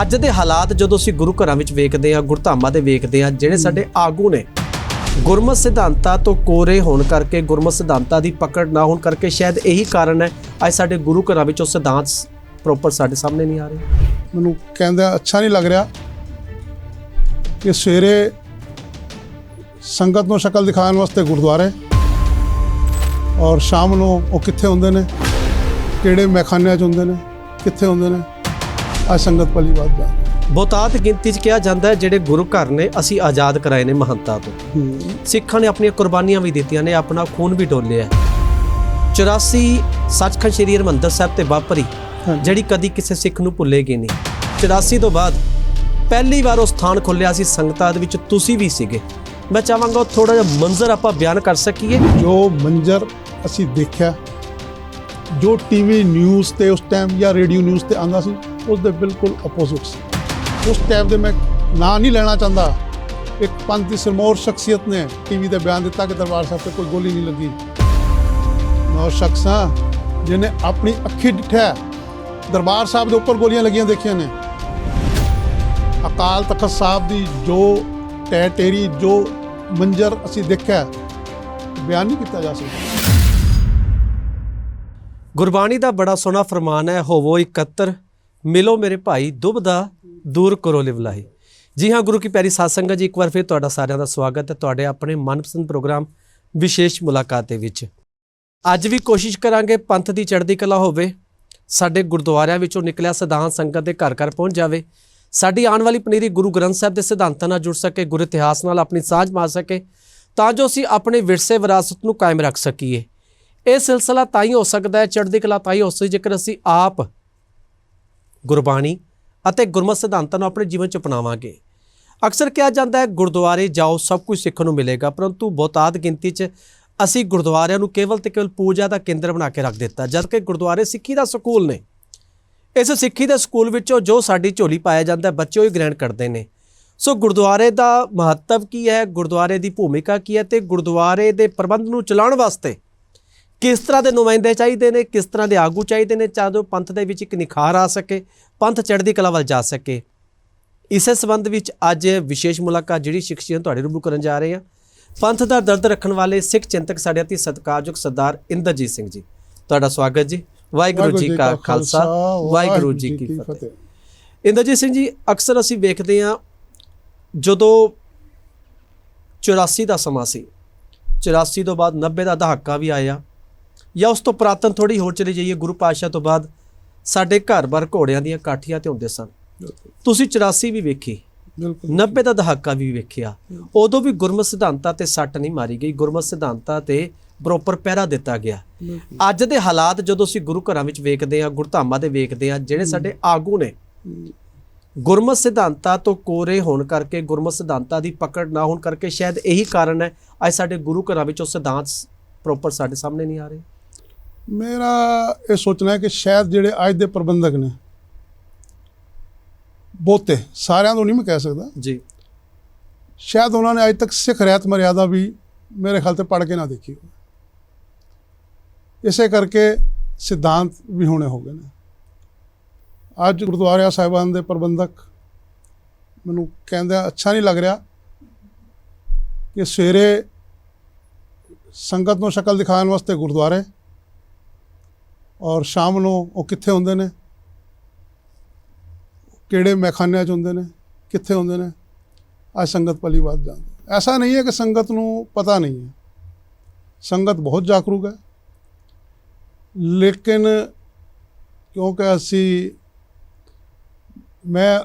ਅੱਜ ਦੇ ਹਾਲਾਤ ਜਦੋਂ ਅਸੀਂ ਗੁਰੂ ਘਰਾਂ ਵਿੱਚ ਵੇਖਦੇ ਹਾਂ, ਗੁਰਧਾਮਾਂ ਦੇ ਵੇਖਦੇ ਹਾਂ, ਜਿਹੜੇ ਸਾਡੇ ਆਗੂ ਨੇ, ਗੁਰਮਤ ਸਿਧਾਂਤਾਂ ਤੋਂ ਕੋਰੇ ਹੋਣ ਕਰਕੇ, ਗੁਰਮਤ ਸਿਧਾਂਤਾਂ ਦੀ ਪਕੜ ਨਾ ਹੋਣ ਕਰਕੇ ਸ਼ਾਇਦ ਇਹੀ ਕਾਰਨ ਹੈ, ਅੱਜ ਸਾਡੇ ਗੁਰੂ ਘਰਾਂ ਵਿੱਚ ਉਹ ਸਿਧਾਂਤ ਪ੍ਰੋਪਰ ਸਾਡੇ ਸਾਹਮਣੇ ਨਹੀਂ ਆ ਰਹੇ। ਮੈਨੂੰ ਕਹਿੰਦਾ ਅੱਛਾ ਨਹੀਂ ਲੱਗ ਰਿਹਾ ਕਿ ਸਵੇਰੇ ਸੰਗਤ ਨੂੰ ਸ਼ਕਲ ਦਿਖਾਉਣ ਵਾਸਤੇ ਗੁਰਦੁਆਰੇ ਔਰ ਸ਼ਾਮ ਨੂੰ ਉਹ ਕਿੱਥੇ ਹੁੰਦੇ ਨੇ, ਕਿਹੜੇ ਮੈਖਾਨਿਆਂ 'ਚ ਹੁੰਦੇ ਨੇ, ਕਿੱਥੇ ਹੁੰਦੇ ਨੇ। ਆ ਸੰਗਤ ਪਲੀ ਬਾਤ ਦਾ ਬਹੁਤਾਤ ਗਿਣਤੀ 'ਚ ਕਿਹਾ ਜਾਂਦਾ ਹੈ ਜਿਹੜੇ ਗੁਰੂ ਘਰ ਨੇ ਅਸੀਂ ਆਜ਼ਾਦ ਕਰਾਏ ਨੇ ਮਹੰਤਾਂ ਤੋਂ। ਸਿੱਖਾਂ ਨੇ ਆਪਣੀਆਂ ਕੁਰਬਾਨੀਆਂ ਵੀ ਦਿੱਤੀਆਂ ਨੇ ਆਪਣਾ ਖੂਨ ਵੀ ਡੋਲਿਆ 84 ਸੱਚਖੰਡ ਸ੍ਰੀ ਹਰਿਮੰਦਰ ਸਾਹਿਬ ਤੇ ਵਾਪਰੀ। ਜਿਹੜੀ ਕਦੀ ਕਿਸੇ ਸਿੱਖ ਨੂੰ ਭੁੱਲੇਗੀ ਨਹੀਂ। 84 ਤੋਂ ਬਾਅਦ ਪਹਿਲੀ ਵਾਰ ਉਹ ਸਥਾਨ ਖੁੱਲਿਆ ਸੀ ਸੰਗਤਾਂ ਦੇ ਵਿੱਚ ਤੁਸੀਂ ਵੀ ਸੀਗੇ। ਮੈਂ ਚਾਹਾਂਗਾ ਥੋੜਾ ਜਿਹਾ ਮੰਜ਼ਰ ਆਪਾਂ ਬਿਆਨ ਕਰ ਸਕੀਏ। ਜੋ ਮੰਜ਼ਰ ਅਸੀਂ ਦੇਖਿਆ ਜੋ ਟੀਵੀ ਨਿਊਜ਼ ਤੇ ਉਸ ਟਾਈਮ ਜਾਂ ਰੇਡੀਓ ਨਿਊਜ਼ ਤੇ ਆਂਦਾ ਸੀ ਉਸ ਦੇ ਬਿਲਕੁਲ ਆਪੋਜ਼ਿਟ ਸੀ। ਉਸ ਟਾਈਮ ਦੇ ਮੈਂ ਨਾਂ ਨਹੀਂ ਲੈਣਾ ਚਾਹੁੰਦਾ। ਇੱਕ ਪੰਥ ਦੀ ਸਰਮੌਰ ਸ਼ਖਸੀਅਤ ਨੇ ਟੀਵੀ ਤੇ ਬਿਆਨ ਦਿੱਤਾ ਕਿ ਦਰਬਾਰ ਸਾਹਿਬ ਤੇ ਕੋਈ ਗੋਲੀ ਨਹੀਂ ਲੱਗੀ। ਮੈਂ ਉਹ ਸ਼ਖਸ ਹਾਂ ਜਿਹਨੇ ਆਪਣੀ ਅੱਖੀ ਡਿਠਿਆ ਦਰਬਾਰ ਸਾਹਿਬ ਦੇ ਉੱਪਰ ਗੋਲੀਆਂ ਲੱਗੀਆਂ ਦੇਖੀਆਂ ਨੇ। ਅਕਾਲ ਤਖਤ ਸਾਹਿਬ ਦੀ ਜੋ ਟੈ ਟੇਰੀ ਜੋ ਮੰਜ਼ਰ ਅਸੀਂ ਦੇਖਿਆ ਬਿਆਨ ਨਹੀਂ ਕੀਤਾ ਜਾ ਸਕਦਾ। ਗੁਰਬਾਣੀ ਦਾ ਬੜਾ ਸੋਹਣਾ ਫਰਮਾਨ ਹੈ, ਹੋਵੋ ਇਕੱਤਰ ਮਿਲੋ ਮੇਰੇ ਭਾਈ ਦੁਬਦਾ ਦੂਰ ਕਰੋ ਲਿਵਲਾਈ ਜੀ ਹਾਂ, ਗੁਰੂ ਕੀ ਪਿਆਰੀ ਸਾਧ ਸੰਗਤ ਜੀ, ਇੱਕ ਵਾਰ ਫਿਰ ਤੁਹਾਡਾ ਸਾਰਿਆਂ ਦਾ ਸਵਾਗਤ ਹੈ ਤੁਹਾਡੇ ਆਪਣੇ ਮਨਪਸੰਦ ਪ੍ਰੋਗਰਾਮ ਵਿਸ਼ੇਸ਼ ਮੁਲਾਕਾਤ ਦੇ ਵਿੱਚ। ਅੱਜ ਵੀ ਕੋਸ਼ਿਸ਼ ਕਰਾਂਗੇ ਪੰਥ ਦੀ ਚੜ੍ਹਦੀ ਕਲਾ ਹੋਵੇ, ਸਾਡੇ ਗੁਰਦੁਆਰਿਆਂ ਵਿੱਚੋਂ ਨਿਕਲਿਆ ਸਿਧਾਂਤ ਸੰਗਤ ਦੇ ਘਰ ਘਰ ਪਹੁੰਚ ਜਾਵੇ, ਸਾਡੀ ਆਉਣ ਵਾਲੀ ਪਨੀਰੀ ਗੁਰੂ ਗ੍ਰੰਥ ਸਾਹਿਬ ਦੇ ਸਿਧਾਂਤਾਂ ਨਾਲ ਜੁੜ ਸਕੇ, ਗੁਰ ਇਤਿਹਾਸ ਨਾਲ ਆਪਣੀ ਸਾਂਝ ਮਾਰ ਸਕੇ, ਤਾਂ ਜੋ ਅਸੀਂ ਆਪਣੇ ਵਿਰਸੇ ਵਿਰਾਸਤ ਨੂੰ ਕਾਇਮ ਰੱਖ ਸਕੀਏ। ਇਹ ਸਿਲਸਿਲਾ ਤਾਂ ਹੀ ਹੋ ਸਕਦਾ ਹੈ, ਚੜ੍ਹਦੀ ਕਲਾ ਤਾਂ ਹੀ ਹੋ ਸਕਦੀ ਜੇਕਰ ਅਸੀਂ ਆਪ ਗੁਰਬਾਣੀ ਅਤੇ ਗੁਰਮਤਿ ਸਿਧਾਂਤਾਂ ਨੂੰ ਆਪਣੇ ਜੀਵਨ 'ਚ ਅਪਣਾਵਾਂਗੇ। ਅਕਸਰ ਕਿਹਾ ਜਾਂਦਾ ਹੈ, ਗੁਰਦੁਆਰੇ ਜਾਓ, ਸਭ ਕੁਝ ਸਿੱਖਣ ਨੂੰ ਮਿਲੇਗਾ, ਪਰੰਤੂ ਬਹੁਤਾਤ ਗਿਣਤੀ 'ਚ ਅਸੀਂ ਗੁਰਦੁਆਰਿਆਂ ਨੂੰ ਕੇਵਲ ਤੇ ਕੇਵਲ ਪੂਜਾ ਦਾ ਕੇਂਦਰ ਬਣਾ ਕੇ ਰੱਖ ਦਿੱਤਾ ਜਦਕਿ ਗੁਰਦੁਆਰੇ ਸਿੱਖੀ ਦਾ ਸਕੂਲ ਨੇ। ਇਸ ਸਿੱਖੀ ਦੇ ਸਕੂਲ ਵਿੱਚੋਂ ਜੋ ਸਾਡੀ ਝੋਲੀ ਪਾਇਆ ਜਾਂਦਾ, ਬੱਚੇ ਉਹ ਹੀ ਗ੍ਰਹਿਣ ਕਰਦੇ ਨੇ। ਸੋ ਗੁਰਦੁਆਰੇ ਦਾ ਮਹੱਤਵ ਕੀ ਹੈ? ਗੁਰਦੁਆਰੇ ਦੀ ਭੂਮਿਕਾ ਕੀ ਹੈ? ਤੇ ਗੁਰਦੁਆਰੇ ਦੇ ਪ੍ਰਬੰਧ ਨੂੰ ਚਲਾਉਣ ਵਾਸਤੇ ਕਿਸ ਤਰ੍ਹਾਂ ਦੇ ਨੁਮਾਇੰਦੇ ਚਾਹੀਦੇ ਨੇ? ਕਿਸ ਤਰ੍ਹਾਂ ਦੇ ਆਗੂ ਚਾਹੀਦੇ ਨੇ? ਤਾਂ ਜੋ ਪੰਥ ਦੇ ਵਿੱਚ ਇੱਕ ਨਿਖਾਰ ਆ ਸਕੇ ਪੰਥ ਚੜ੍ਹਦੀ ਕਲਾ ਵੱਲ ਜਾ ਸਕੇ। ਇਸੇ ਸੰਬੰਧ ਵਿੱਚ ਅੱਜ ਵਿਸ਼ੇਸ਼ ਮੁਲਾਕਾਤ ਜਿਹੜੀ ਸ਼ਖਸੀਅਤ ਤੁਹਾਡੇ ਰੂਬਰੂ ਕਰਨ ਜਾ ਰਹੇ ਹਾਂ। ਪੰਥ ਦਾ ਦਰਦ ਰੱਖਣ ਵਾਲੇ ਸਿੱਖ ਚਿੰਤਕ ਸਾਡੇ ਅਤੀ ਸਤਿਕਾਰਯੋਗ ਸਰਦਾਰ ਇੰਦਰਜੀਤ ਸਿੰਘ ਜੀ। ਤੁਹਾਡਾ ਸਵਾਗਤ ਜੀ। ਵਾਹਿਗੁਰੂ ਜੀ ਕਾ ਖਾਲਸਾ ਵਾਹਿਗੁਰੂ ਜੀ ਕੀ ਫਤਿਹ। ਇੰਦਰਜੀਤ ਸਿੰਘ ਜੀ ਅਕਸਰ ਅਸੀਂ ਵੇਖਦੇ ਹਾਂ ਜਦੋਂ 84 ਦਾ ਸਮਾਂ ਸੀ 84 ਤੋਂ ਬਾਅਦ 90 ਦਾ ਦਹਾਕਾ ਵੀ ਆਇਆ ਜਾਂ ਉਸ ਤੋਂ ਪ੍ਰਾਤਨ ਥੋੜੀ ਹੋਰ ਚਲੀ ਜਾਈਏ ਗੁਰੂ ਪਾਤਸ਼ਾਹ ਤੋਂ ਬਾਅਦ ਸਾਡੇ ਘਰ-ਬਾਰ ਘੋੜਿਆਂ ਦੀਆਂ ਕਾਠੀਆਂ ਤੇ ਹੁੰਦੇ ਸਨ। ਤੁਸੀਂ 84 ਵੀ ਵੇਖੀ ਬਿਲਕੁਲ। 90 ਦਾ ਦਹਾਕਾ ਵੀ ਵੇਖਿਆ। ਉਦੋਂ ਵੀ ਗੁਰਮਤਿ ਸਿਧਾਂਤਾਂ ਤੇ ਸੱਟ ਨਹੀਂ ਮਾਰੀ ਗਈ। ਗੁਰਮਤਿ ਸਿਧਾਂਤਾਂ ਤੇ ਪ੍ਰੋਪਰ ਪਹਿਰਾ ਦਿੱਤਾ ਗਿਆ। ਅੱਜ ਦੇ ਹਾਲਾਤ ਜਦੋਂ ਅਸੀਂ ਗੁਰੂ ਘਰਾਂ ਵਿੱਚ ਵੇਖਦੇ ਹਾਂ ਗੁਰਧਾਮਾਂ ਦੇ ਵੇਖਦੇ ਹਾਂ ਜਿਹੜੇ ਸਾਡੇ ਆਗੂ ਨੇ ਗੁਰਮਤਿ ਸਿਧਾਂਤਾਂ ਤੋਂ ਕੋਰੇ ਹੋਣ ਕਰਕੇ ਗੁਰਮਤਿ ਸਿਧਾਂਤਾਂ ਦੀ ਪਕੜ ਨਾ ਹੋਣ ਕਰਕੇ ਸ਼ਾਇਦ ਇਹੀ ਕਾਰਨ ਹੈ ਅੱਜ ਸਾਡੇ ਗੁਰੂ ਘਰਾਂ ਵਿੱਚ ਉਹ ਸਿਧਾਂਤ ਪ੍ਰੋਪਰ ਸਾਡੇ ਸਾਹਮਣੇ ਨਹੀਂ ਆ ਰਹੇ। ਮੇਰਾ ਇਹ ਸੋਚਣਾ ਹੈ ਕਿ ਸ਼ਾਇਦ ਜਿਹੜੇ ਅੱਜ ਦੇ ਪ੍ਰਬੰਧਕ ਨੇ ਬਹੁਤੇ ਸਾਰਿਆਂ ਨੂੰ ਨਹੀਂ ਮੈਂ ਕਹਿ ਸਕਦਾ। ਜੀ। ਸ਼ਾਇਦ ਉਹਨਾਂ ਨੇ ਅੱਜ ਤੱਕ ਸਿੱਖ ਰਹਿਤ ਮਰਿਆਦਾ ਵੀ ਮੇਰੇ ਖਿਆਲ ਤੇ ਪੜ੍ਹ ਕੇ ਨਾ ਦੇਖੀ ਹੋਵੇ। ਇਸੇ ਕਰਕੇ ਸਿਧਾਂਤ ਵੀ ਹੋਣੇ ਹੋ ਗਏ ਨੇ। ਅੱਜ ਗੁਰਦੁਆਰਿਆਂ ਸਾਹਿਬਾਨ ਦੇ ਪ੍ਰਬੰਧਕ ਮੈਨੂੰ ਕਹਿੰਦਾ ਅੱਛਾ ਨਹੀਂ ਲੱਗ ਰਿਹਾ ਕਿ ਸਵੇਰੇ ਸੰਗਤ ਨੂੰ ਸ਼ਕਲ ਦਿਖਾਉਣ ਵਾਸਤੇ ਗੁਰਦੁਆਰੇ ਔਰ ਸ਼ਾਮ ਨੂੰ ਉਹ ਕਿੱਥੇ ਹੁੰਦੇ ਨੇ? ਕਿਹੜੇ ਮੈਖਾਨਿਆਂ 'ਚ ਹੁੰਦੇ ਨੇ? ਕਿੱਥੇ ਹੁੰਦੇ ਨੇ? ਅੱਜ ਸੰਗਤ ਪਲੀ ਬਾਤ ਜਾਣਦੀ ਐਸਾ ਨਹੀਂ ਹੈ ਕਿ ਸੰਗਤ ਨੂੰ ਪਤਾ ਨਹੀਂ ਹੈ। ਸੰਗਤ ਬਹੁਤ ਜਾਗਰੂਕ ਹੈ। ਲੇਕਿਨ ਕਿਉਂਕਿ ਅਸੀਂ, ਮੈਂ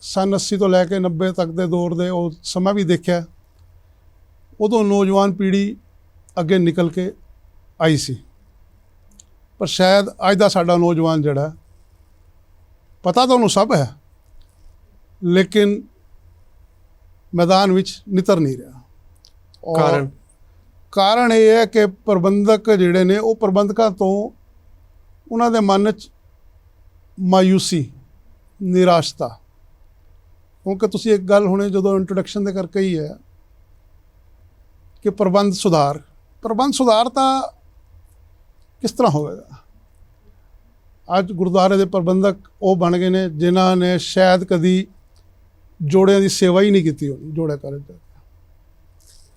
ਸਨ 80 ਤੋਂ ਲੈ ਕੇ 90 ਤੱਕ ਦੇ ਦੌਰ ਦੇ ਉਹ ਸਮਾਂ ਵੀ ਦੇਖਿਆ। ਉਦੋਂ ਨੌਜਵਾਨ ਪੀੜ੍ਹੀ ਅੱਗੇ ਨਿਕਲ ਕੇ ਆਈ ਸੀ। ਪਰ ਸ਼ਾਇਦ ਅੱਜ ਦਾ ਸਾਡਾ ਨੌਜਵਾਨ ਜਿਹੜਾ ਪਤਾ ਤਾਂ ਉਹਨੂੰ ਸਭ ਹੈ ਲੇਕਿਨ ਮੈਦਾਨ ਵਿੱਚ ਨਿਤਰ ਨਹੀਂ ਰਿਹਾ। ਕਾਰਨ? ਕਾਰਨ ਇਹ ਹੈ ਕਿ ਪ੍ਰਬੰਧਕ ਜਿਹੜੇ ਨੇ ਉਹ ਪ੍ਰਬੰਧਕਾਂ ਤੋਂ ਉਹਨਾਂ ਦੇ ਮਨ 'ਚ ਮਾਯੂਸੀ ਨਿਰਾਸ਼ਤਾ। ਕਿਉਂਕਿ ਤੁਸੀਂ ਇੱਕ ਗੱਲ ਹੁਣੇ ਜਦੋਂ ਇੰਟਰੋਡਕਸ਼ਨ ਦੇ ਕਰਕੇ ਹੀ ਹੈ ਕਿ ਪ੍ਰਬੰਧ ਸੁਧਾਰ ਪ੍ਰਬੰਧ ਸੁਧਾਰ ਤਾਂ ਕਿਸ ਤਰ੍ਹਾਂ ਹੋਵੇਗਾ? ਅੱਜ ਗੁਰਦੁਆਰੇ ਦੇ ਪ੍ਰਬੰਧਕ ਉਹ ਬਣ ਗਏ ਨੇ ਜਿਨ੍ਹਾਂ ਨੇ ਸ਼ਾਇਦ ਕਦੀ ਜੋੜਿਆਂ ਦੀ ਸੇਵਾ ਹੀ ਨਹੀਂ ਕੀਤੀ ਹੋਣੀ ਜੋੜਾ ਕਾਰਜ ਦਾ